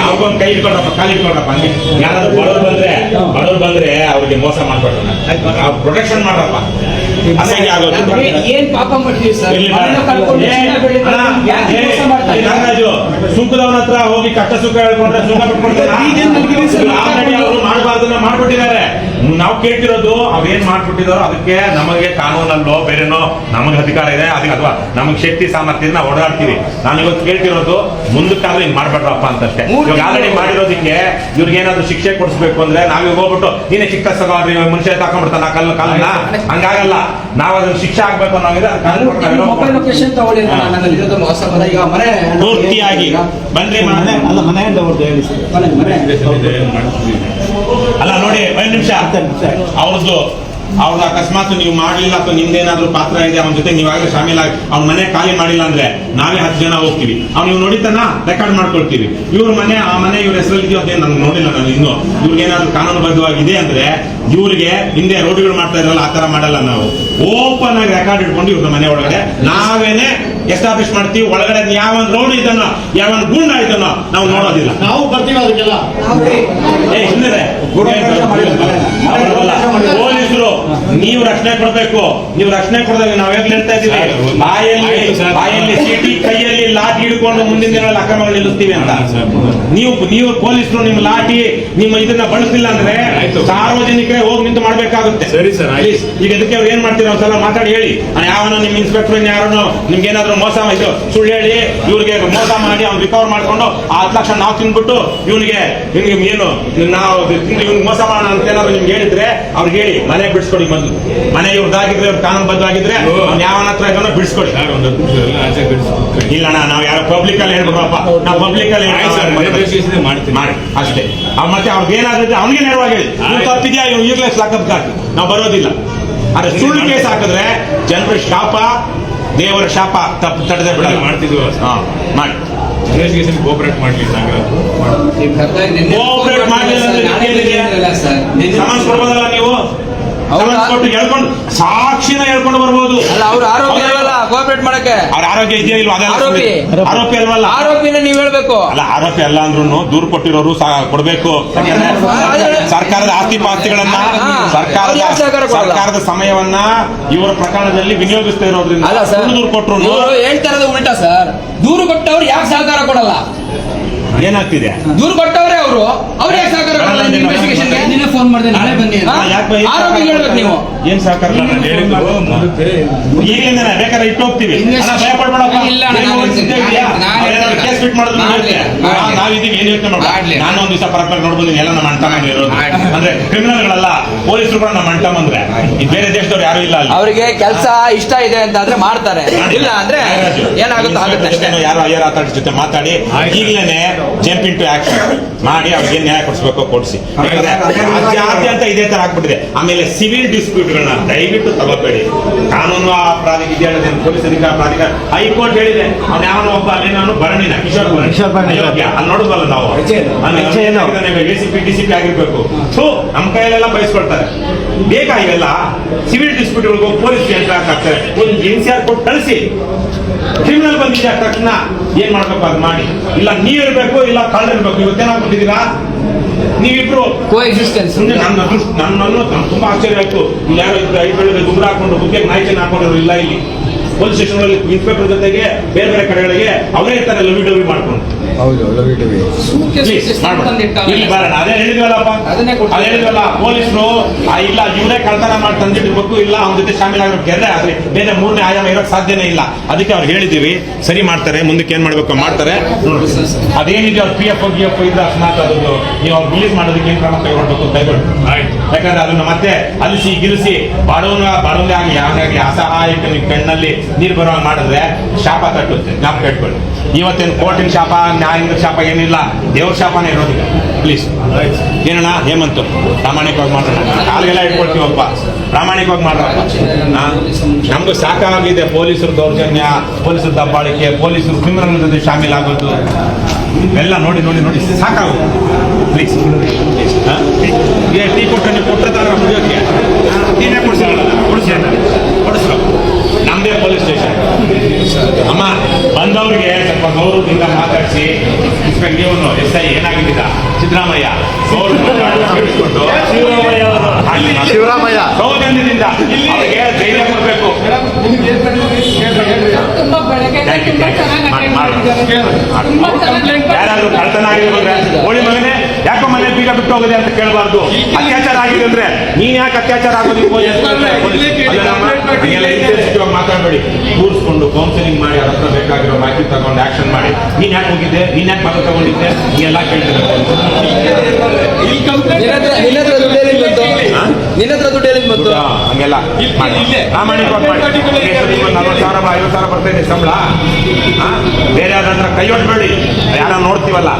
ಅವ್ರಿಗೊಂದು ಕೈ ಇಟ್ಕೊಳಪ್ಪ ಕಾಲು ಇಟ್ಕೊಳಪ್ಪ ಹಂಗೆ ಯಾರಾದ್ರೂ ಬಡವ್ರು ಬಂದ್ರೆ ಬಡವ್ರು ಬಂದ್ರೆ ಅವ್ರಿಗೆ ಮೋಸ ಮಾಡ್ಕೊಡ್ತಾನೆ ಪ್ರೊಟೆಕ್ಷನ್ ಮಾಡಪ್ಪ ಅಸಹ್ಯ ಆಗೋದು. ಏನ್- ಏನ್ ಪಾಪ ಮಾಡ್ತೀವಿ ಸರ್? ಇಲ್ಲಿ. ಮನೆನ ಕಳ್ಕೊಂಡು ಏ, ಚಿನ್ನ ಬೆಳ್ಳಿ ಅಣ್ಣ, ಯಾಕೆ ಏ, ಮೋಸ ಮಾಡ್ತಾ ನಾಗರಾಜು ಸುಖದವನ ಹತ್ರ ಹೋಗಿ ಕಷ್ಟ ಸುಖ ಹೇಳ್ಕೊಂಡ್ರೆ ಸುಖ ಬಿಟ್ಕೊಡ್ತಾರೆ ಅವರು ಮಾಡಬಾರ್ದನ್ನ ಮಾಡ್ಬಿಟ್ಟಿದ್ದಾರೆ. ನಾವು ಕೇಳ್ತಿರೋದು ಅವೇನ್ ಮಾಡ್ಬಿಟ್ಟಿದಾರೋ ಅದಕ್ಕೆ ನಮಗೆ ಕಾನೂನಲ್ಲೋ ಬೇರೆನೋ ನಮಗೆ ಅಧಿಕಾರ ಇದೆ ಅದಕ್ಕೆ ಅಥವಾ ನಮಗೆ ಶಕ್ತಿ ಸಾಮರ್ಥ್ಯ ನಾವು ಓಡಾಡ್ತೀವಿ. ನಾನು ಇವತ್ತು ಕೇಳ್ತಿರೋದು ಮುಂದಕ್ಕಾದ್ರೂ ಹಿಂಗ್ ಮಾಡ್ಬೇಡ್ರಪ್ಪ ಅಂತಷ್ಟೇ. ಇವಾಗ ಆಲ್ರೆಡಿ ಮಾಡಿರೋದಕ್ಕೆ ಇವ್ರಿಗೆ ಏನಾದ್ರು ಶಿಕ್ಷೆ ಕೊಡಿಸ್ಬೇಕು ಅಂದ್ರೆ ನಾವೇ ಹೋಗ್ಬಿಟ್ಟು ನೀನೇ ಚಿಕ್ಕ ತಗೋರಿ ಮನುಷ್ಯ ತಕೊಂಡ್ಬಿಡ್ತಾನ ಕಲ್ಲು ಕಲ್ಲನ್ನ ಹಂಗಾಗಲ್ಲ. ನಾವು ಅದನ್ನ ಶಿಕ್ಷೆ ಆಗ್ಬೇಕು ಅನ್ನೋಂಗಿದೆ ಪೂರ್ತಿಯಾಗಿ ಬನ್ರಿ ಮನೆ. ಅಲ್ಲ ಮನೆಯಿಂದ ಅವ್ರದ್ದು ಹೇಳಿ ಸರ್ ಮನೆ ಮನೆ ಅಲ್ಲ ನೋಡಿ ಒಂದ್ ನಿಮಿಷ. ಅವ್ರದ್ದು ಅವ್ರದ್ದು ಅಕಸ್ಮಾತ್ ನೀವು ಮಾಡ್ಲಿಲ್ಲ ಅಥವಾ ನಿಮ್ದೇನಾದ್ರೂ ಪಾತ್ರ ಇದೆ, ಅವನ ಜೊತೆ ನೀವಾಗಲೇ ಶಾಮೀಲಾಗಿ ಅವ್ನ ಮನೆ ಖಾಲಿ ಮಾಡಿಲ್ಲ ಅಂದ್ರೆ ನಾವೇ ಹತ್ತು ಜನ ಹೋಗ್ತೀವಿ. ಅವ್ನು ಇವ್ ನೋಡಿತಾನ ರೆಕಾರ್ಡ್ ಮಾಡ್ಕೊಳ್ತೀವಿ. ಇವ್ರ ಮನೆ, ಆ ಮನೆ ಇವ್ರ ಹೆಸರಲ್ಲಿ ಇದೆಯೋ ಅದೇನು ನಾನು ನೋಡಿಲ್ಲ ನಾನು ಇನ್ನು. ಇವ್ರಿಗೆ ಏನಾದ್ರು ಕಾನೂನುಬದ್ಧವಾಗಿದೆ ಅಂದ್ರೆ ಇವ್ರಿಗೆ ಹಿಂದೆ ರೋಡ್ಗಳು ಮಾಡ್ತಾ ಇರಲ್ಲ ಆ ತರ ಮಾಡಲ್ಲ ನಾವು. ಓಪನ್ ಆಗಿ ರೆಕಾರ್ಡ್ ಇಟ್ಕೊಂಡು ಇವ್ರ ಮನೆ ಒಳಗಡೆ ನಾವೇನೆ ಎಸ್ಟಾಬ್ಲಿಷ್ ಮಾಡ್ತೀವಿ ಒಳಗಡೆ ಯಾವ ರೋಡ್ ಇದನ್ನ ಯಾವನ್ ಗುಂಡ ಇದನ್ನ ನಾವು ನೋಡೋದಿಲ್ಲ. ನಾವು ಬರ್ತೀವಿ ಅದಕ್ಕೆಲ್ಲ. ಪೊಲೀಸರು ನೀವು ರಕ್ಷಣೆ ಕೊಡಬೇಕು. ನೀವು ರಕ್ಷಣೆ ಕೊಡದಾಗ ನಾವ್ ಹೇಗ್ ಹೇಳ್ತಾ ಇದೀವಿ ಸರ್, ಬಾಯಲ್ಲಿ ಬಾಯಲ್ಲಿ ಸಿಟಿ ಕೈಯಲ್ಲಿ ಲಾಠಿ ಹಿಡ್ಕೊಂಡು ಮುಂದಿನ ದಿನಗಳಲ್ಲಿ ಅಕ್ರಮಗಳು ನಿಲ್ಲಿಸ್ತೀವಿ ಅಂತ. ನೀವು ನೀವು ಪೊಲೀಸರು ನಿಮ್ಮ ಲಾಠಿ ನಿಮ್ಮ ಇದನ್ನ ಬಳಸಿಲ್ಲ ಅಂದ್ರೆ ಆಯ್ತು. ಸಾರ್ವಜನಿಕರೇ ಹೋಗಿ ನಿಂತು ಮಾಡ್ಬೇಕಾಗುತ್ತೆ. ಸರಿ ಸರ್, ಈಗ ಇದಕ್ಕೆ ಅವ್ರು ಏನ್ ಮಾಡ್ತೀವಿ ಒಂದ್ಸಲ ಮಾತಾಡಿ ಹೇಳಿ. ಯಾವನೋ ನಿಮ್ ಇನ್ಸ್ಪೆಕ್ಟರ್ ಯಾರನೋ ನಿಮ್ಗೆ ಏನಾದ್ರು ಮೋಸ ಇದು ಸುಳ್ಳು ಹೇಳಿ ಇವ್ರಿಗೆ ಮೋಸ ಮಾಡಿ ಅವ್ನು ರಿಕವರ್ ಮಾಡ್ಕೊಂಡು ಆ ಹತ್ತು ಲಕ್ಷ ನಾವು ತಿನ್ಬಿಟ್ಟು ಇವನಿಗೆ ನಿಮ್ಗೆ ಏನು ನಾವು ಇವ್ನಿಗೆ ಮೋಸ ಮಾಡೋಣ ಅಂತ ಏನಾದ್ರು ನಿಮ್ಗೆ ಹೇಳಿದ್ರೆ ಅವ್ರಿಗೆ ಹೇಳಿ ಮನೆ ಬಿಡಿಸ್ಕೊಡಿ ಮೊದಲು. ಮನೆ ಇವ್ರದ್ದಾಗಿದ್ರೆ ಇವ್ರ ಕಾನೂನುಬದ್ಧವಾಗಿದ್ರೆ ಅವ್ನು ಯಾವ ಹತ್ರ ಇದನ್ನ ಬಿಡಿಸ್ಕೊಡಿ. ಇಲ್ಲ ಇಲ್ಲಣ್ಣ ನಾವು ಯಾರು ಪಬ್ಲಿಕ್ ಅಲ್ಲಿ ಹೇಳ್ಬಿಡಪ್ಪ ನಾವು ಪಬ್ಲಿಕ್ ಅಲ್ಲಿ ಮಾಡ್ತೀನಿ. ಮಾಡಿ ಅಷ್ಟೇ. ಮತ್ತೆ ಅವ್ರಿಗೆ ಏನಾದ್ರೆ ಅವ್ನಿಗೆ ನೇರವಾಗಿ ಹೇಳಿ. ತಪ್ಪಿದ್ಯಾ ಇವ್ನು ಈಗಲೇ ಸಾಕದ್ ನಾವು ಬರೋದಿಲ್ಲ. ಆದ್ರೆ ಸುಳ್ಳು ಕೇಸ್ ಹಾಕಿದ್ರೆ ಜನರು ಶಾಪ ದೇವರ ಶಾಪ ತಪ್ಪು ತಡೆದ ಬಿಡ ಮಾಡ್ತಿದ್ವಿ. ಹಾ ಮಾಡಿ. ಇನ್ವೆಸ್ಟಿಗೇಷನ್ ಕೋಪರೇಟ್ ಮಾಡ್ಲಿ ಸಾಗರ ನೀವು ಕರ್ದಾಗ ನಿನ್ನೆ Cooperate ಮಾಡ್ಲಿಲ್ಲ ಅಂದ್ರೆ ನಾಳೆ ಸರ್? ನಿನ್ನೆ ಸಮನ್ಸ್ ಕೊಡ್ಬೋದಲ್ಲ ನೀವು? ಹೌದಾ? ಸಮನ್ಸ್ ಕೊಟ್ಟು ಹೇಳ್ಕೊಂಡು ಸಾಕ್ಷಿನ ಹೇಳ್ಕೊಂಡು ಬರ್ಬೋದು. ಅಲ್ಲ ಅವ್ರ ಅಲ್ವಲ್ಲ ಕೋಆಪರೇಟ್ ಮಾಡಕ್ಕೆ? ಅವ್ರ ಆರೋಗ್ಯ ಇದೆಯಾ ಇಲ್ವಾ? ಅದೆಲ್ಲ ಆರೋಪಿ. ಆರೋಪಿ ಅಲ್ವಲ್ಲ? ಆರೋಪಿನ ನೀವ್ ಹೇಳ್ಬೇಕು. ಅಲ್ಲ ಆರೋಪಿ ಅಲ್ಲ ಅಂದ್ರೂ ದೂರ್ ಕೊಟ್ಟಿರೋರು ಸಹ ಕೊಡಬೇಕು. ಯಾಕಂದ್ರೆ ಸರ್ಕಾರದ ಆಸ್ತಿ ಪಾಸ್ತಿಗಳನ್ನ ಹಾ. ಸರ್ಕಾರದ ಯಾಕ್ ಸಹಕಾರ ಕೊಡಲ್ಲ? ಸರ್ಕಾರದ ಸಮಯವನ್ನ ಇವರ ಪ್ರಕರಣದಲ್ಲಿ ವಿನಿಯೋಗಿಸ್ತಾ ಇರೋದ್ರಿಂದ ಅಲ್ಲ ಸರ್. ಸುಳ್ಳು ದೂರು ಕೊಟ್ರು. ಇವರು ಹೇಳ್ತಾ ಇರೋದು ಉಲ್ಟಾ ಸರ್. ದೂರು ಕೊಟ್ಟವ್ರು ಯಾಕೆ ಸಹಕಾರ ಕೊಡಲ್ಲ? ಏನಾಗ್ತಿದೆ? ದೂರು ಕೊಟ್ಟವ್ರೆ ಅವರು. ಅವ್ರೇ ಸಹಕಾರ ನಿನ್ನೆ ಫೋನ್ ಮಾಡಿದೆ ನಾಳೆ ಬನ್ನಿ ಆರೋಪಿ ಹೇಳ್ಬೇಕು ನೀವು. ಏನ್ ಸಹಕಾರ ಹೇಳಿದ್ದು ಬೇಕಾದ್ರೆ ಇಟ್ಟು ಹೋಗ್ತೀವಿ. ಭಯ ಪಡ್ಬೇಡಪ್ಪ. ಇಲ್ಲ. ಕೇಸ್ ಫಿಟ್ ಮಾಡಿದ್ರು ನಾನು ಮಾಡ್ಲಿ, ಹೇಳ್ತೀನಿ. ಮಾಡ್ಲಿ. ನಾ- ನಾವಿದೀವಿ ಏನು ಯೋಚನೆ. ಮಾಡ್ಲಿ. ನಾನು ಒಂದ್ ದಿವಸ ಪರಸ್ಪರ ನೋಡ್ಬೋದು ಎಲ್ಲ ನಮ್ಮ ಅಣ್ಣ ಇರೋದು. ಅಂದ್ರೆ ಕ್ರಿಮಿನಲ್ಗಳಲ್ಲ ಪೊಲೀಸರು ಕೂಡ ನಮ್ಮ ಅಣ್ಣ ತಮ್ಮ ಅಂದ್ರೆ ಬೇರೆ ದೇಶದವ್ರು ಯಾರು ಇಲ್ಲ ಅಲ್ಲಿ. ಅವರಿಗೆ ಕೆಲಸ ಇಷ್ಟ ಇದೆ ಅಂತ ಆದ್ರೆ ಮಾಡ್ತಾರೆ ಇಲ್ಲ ಅಂದ್ರೆ ಏನಾಗುತ್ತೆ ಆಗುತ್ತೆ ಅಷ್ಟೇ. ಯಾರು ಐಆರ್ ಅಥಾರಿಟಿ ಜೊತೆ ಮಾತಾಡಿ ಈಗಲೇನೆ ಈಗಲೇ ಜಂಪ್ ಟು ಆಕ್ಷನ್ ಮಾಡಿ ಅವ್ರಿಗೆ ನ್ಯಾಯ ಕೊಡಿಸ್ಬೇಕು ಕೊಡಿಸಿ. ರಾಜ್ಯಾದ್ಯಂತ ಇದೇ ತರ ಆಗ್ಬಿಟ್ಟಿದೆ. ಆಮೇಲೆ ಸಿವಿಲ್ ಡಿಸ್ಪ್ಯೂಟ್ಗಳನ್ನ ದಯವಿಟ್ಟು ತಗೋಬೇಡಿ. ಕಾನೂನು ಅಪರಾಧ ವಿದ್ಯಾರ್ಥಿ ಪೊಲೀಸ್ ಅಧಿಕಾರ ಪ್ರಾಧಿಕಾರ ಹೈಕೋರ್ಟ್ ಹೇಳಿದೆ. ಅವ್ನು ಯಾವನೋ ಒಬ್ಬ ಅಲ್ಲೇನಾನು ಭರಣಿನ ಕಿಶೋರ್ ಭರಣಿ. ಅಲ್ಲಿ ನೋಡಿದ್ವಲ್ಲ ನಾವು? A C P D C P ಆಗಿರ್ಬೇಕು. ಸೊ ನಮ್ಮ ಕೈಯಲ್ಲೆಲ್ಲ ಬಯಸ್ಕೊಳ್ತಾರೆ. ಬೇಕಾ ಇವೆಲ್ಲ? ಸಿವಿಲ್ ಡಿಸ್ಪ್ಯೂಟ್ಗಳಿಗೂ ಪೊಲೀಸ್ ಯಂತ್ರ ಹಾಕ್ತಾರೆ. ಒಂದು ಎನ್ ಸಿ ಆರ್ ಕೊಟ್ಟು ಕಳಿಸಿ. ಕ್ರಿಮಿನಲ್ ಬಂದಿದೆ ತಕ್ಷಣ ಏನ್ ಮಾಡ್ಬೇಕು? ಅದು ಮಾಡಿ. ಇಲ್ಲ ನೀವ್ ಇರ್ಬೇಕು. ಇಲ್ಲ ಕಳ್ಳ ಇರ್ಬೇಕು ಇವತ್ತೇನಾಗ್ಬಿಟ್ಟಿದ್ದೀರಾ ನೀವಿಬ್ರು. ಕೋ ಎಕ್ಸಿಸ್ಟೆನ್ಸ್ ನನ್ನ ಅದೃಷ್ಟ ನನ್ನನ್ನು ತುಂಬಾ ಆಶ್ಚರ್ಯ ಆಯ್ತು. ಇಲ್ಲಿ ಯಾರೋ ಇಬ್ರು ಐದು ಬೆಳಗ್ಗೆ ಗುಬ್ರ ಹಾಕೊಂಡು ಬುಕ್ಕೆ ನಾಯ್ಕನ್ ಹಾಕೊಂಡಿರೋ ಇಲ್ಲ ಇಲ್ಲಿ. ಪೊಲೀಸ್ ಸ್ಟೇಷನ್ ಇನ್ಸ್ಪೆಕ್ಟರ್ ಜೊತೆಗೆ ಬೇರೆ ಬೇರೆ ಕಡೆಗಳಿಗೆ ಅವರೇ ಇರ್ತಾರೆ ಲವಿ ಡವಿ ಮಾಡ್ಕೊಂಡು. ಇಲ್ಲಿ ಬರೋಣ. ಅದೇ ಹೇಳಿದ್ವಲ್ಲಪ್ಪ. ಅದೇ ಹೇಳಿದ್ವಲ್ಲ ಪೊಲೀಸರು ಇಲ್ಲ ಇವರೇ ಕಳ್ತನ ಮಾಡಿ ತಂದಿಟ್ಟಿರ್ಬೇಕು ಇಲ್ಲ ಅವ್ನ ಜೊತೆ ಶಾಮೀಲ್ ಆಗಿರೋ ಗೆದ್ರೆ ಆಗ್ಲಿ. ಬೇರೆ ಮೂರನೇ ಆಯಾಮ ಇರೋಕ್ ಸಾಧ್ಯನೇ ಇಲ್ಲ. ಅದಕ್ಕೆ ಅವ್ರು ಹೇಳಿದೀವಿ. ಸರಿ ಮಾಡ್ತಾರೆ ಮುಂದಕ್ಕೆ ಏನ್ ಮಾಡ್ಬೇಕು ಮಾಡ್ತಾರೆ. ಅದೇನಿದೆ ಅವ್ರ ಪಿ ಎಫ್ ಪಿ ಎಫ್ ಇದ್ರೆ ಅಕಸ್ಮಾತ್ ಅದೊಂದು ನೀವು ಅವ್ರು ರಿಲೀಸ್ ಮಾಡೋದಕ್ಕೆ ಏನ್ ಕ್ರಮ ಕೈಗೊಳ್ಬೇಕು ಕೈಗೊಳ್ಳಿ ಆಯ್ತು. ಯಾಕಂದ್ರೆ ಅದನ್ನ ಮತ್ತೆ ಅಲಿಸಿ ಗಿರಿಸಿ ಬಡವನ ಬಡವನೇ ಆಗಲಿ ಯಾವನೇ ಆಗಲಿ ನಿಮ್ ಕಣ್ಣಲ್ಲಿ ನೀರು ಬರೋ ಮಾಡಿದ್ರೆ ಶಾಪ ಕಟ್ಟುತ್ತೆ ಜ್ಞಾಪಕ ಇಟ್ಕೊಳ್ಳಿ. ಇವತ್ತೇನು ಕೋರ್ಟಿನ ಶಾಪ, ನ್ಯಾಯಾಂಗ ಶಾಪ ಏನಿಲ್ಲ, ದೇವ್ರ ಶಾಪನೇ ಇರೋದು. ಪ್ಲೀಸ್ ಏನಣ್ಣ? ಹೇಮಂತು. ಪ್ರಾಮಾಣಿಕವಾಗಿ ಮಾಡೋಣ ಕಾಲಿಗೆಲ್ಲ ಇಟ್ಕೊಳ್ತೀವಪ್ಪ. ಪ್ರಾಮಾಣಿಕವಾಗಿ ಮಾಡ್ರಪ್ಪ. ನಮಗೂ ಸಾಕಾಗಿದೆ ಪೊಲೀಸರು ದೌರ್ಜನ್ಯ, ಪೊಲೀಸರು ದಬ್ಬಾಳಿಕೆ, ಪೊಲೀಸರು ಕ್ರಿಮಿನಲ್ ಜೊತೆ ಶಾಮೀಲ್ ಆಗೋದು. ಎಲ್ಲ ನೋಡಿ ನೋಡಿ ನೋಡಿ. ಸಾಕಾಗು ಪ್ಲೀಸ್ ಟೀ ಕೊಟ್ಟು ನೀವು ಕೊಟ್ಟರೆ ಮುಗಿಯೋಕ್ಕೆ ಟೀನೇ ಕೊಡಿಸಿರಲ್ಲ ಕೊಡಿಸಿ ಪೊಲೀಸ್ ಸ್ಟೇಷನ್ ಅಮ್ಮ ಬಂದವ್ರಿಗೆ ಸ್ವಲ್ಪ ಗೌರವದಿಂದ ಮಾತಾಡಿಸಿ ಇನ್ಸ್ಪೆಕ್ಟ್ ಇವನು ಎಸ್ ಐ ಏನಾಗಿದ್ದ ಸಿದ್ದರಾಮಯ್ಯ. ಶಿವರಾಮಯ್ಯ. ಸೌಜನ್ಯದಿಂದ ಅವ್ರಿಗೆ ಧೈರ್ಯ ಕೊಡಬೇಕು. ಯಾರಾದ್ರೂ ಕಳ್ತನ ಆಗಿದ್ರೆ ಹೋಳಿ ಮಗನೇ ಯಾಕೋ ಮನೆ ಬೀಗ ಬಿಟ್ಟು ಹೋಗಿದೆ ಅಂತ ಕೇಳಬಾರ್ದು. ಅತ್ಯಾಚಾರ ಆಗಿದೆ ಅಂದ್ರೆ ನೀನ್ ಯಾಕೆ ಅತ್ಯಾಚಾರ ಆಗೋದಿಲ್ಲ ಮಾತಾಡಬೇಡಿ. ಕೂರಿಸ್ಕೊಂಡು ಕೌನ್ಸಿಲಿಂಗ್ ಮಾಡಿ ಅದ್ರ ಹತ್ರ ಬೇಕಾಗಿರೋ ಮಾಹಿತಿ ತಗೊಂಡು ಆಕ್ಷನ್ ಮಾಡಿ. ನೀನ್ ಯಾಕೆ ಹೋಗಿದ್ದೆ? ನೀನ್ ಯಾಕೆ ಮಗ ತಗೊಂಡಿದ್ದೆ? ನೀವೆಲ್ಲ ಕೇಳ್ತಾರೆ ನಿನ್ನ ಹತ್ರ ದುಡ್ಡು ಎಲ್ಲಿಂದ ಬಂತು ನಿನ್ನ ಹತ್ರ ದುಡ್ಡು ಹೇಳಿದ್ ಬಂತು? ಹಂಗೆಲ್ಲ ಮಾಡಿ. ಪ್ರಾಮಾಣಿಕವಾಗಿ ಮಾಡಿ ಒಂದು ನಲ್ವತ್ತು ಸಾವಿರ ಐವತ್ತು ಸಾವಿರ ಬರ್ತಾ ಇದೆ ಸಂಬಳ ಆ? ಬೇರೆ ಯಾರ ಹತ್ರ ಕೈ ಹೊಡ್ಬೇಡಿ ಯಾರ ನೋಡ್ತೀವಲ್ಲ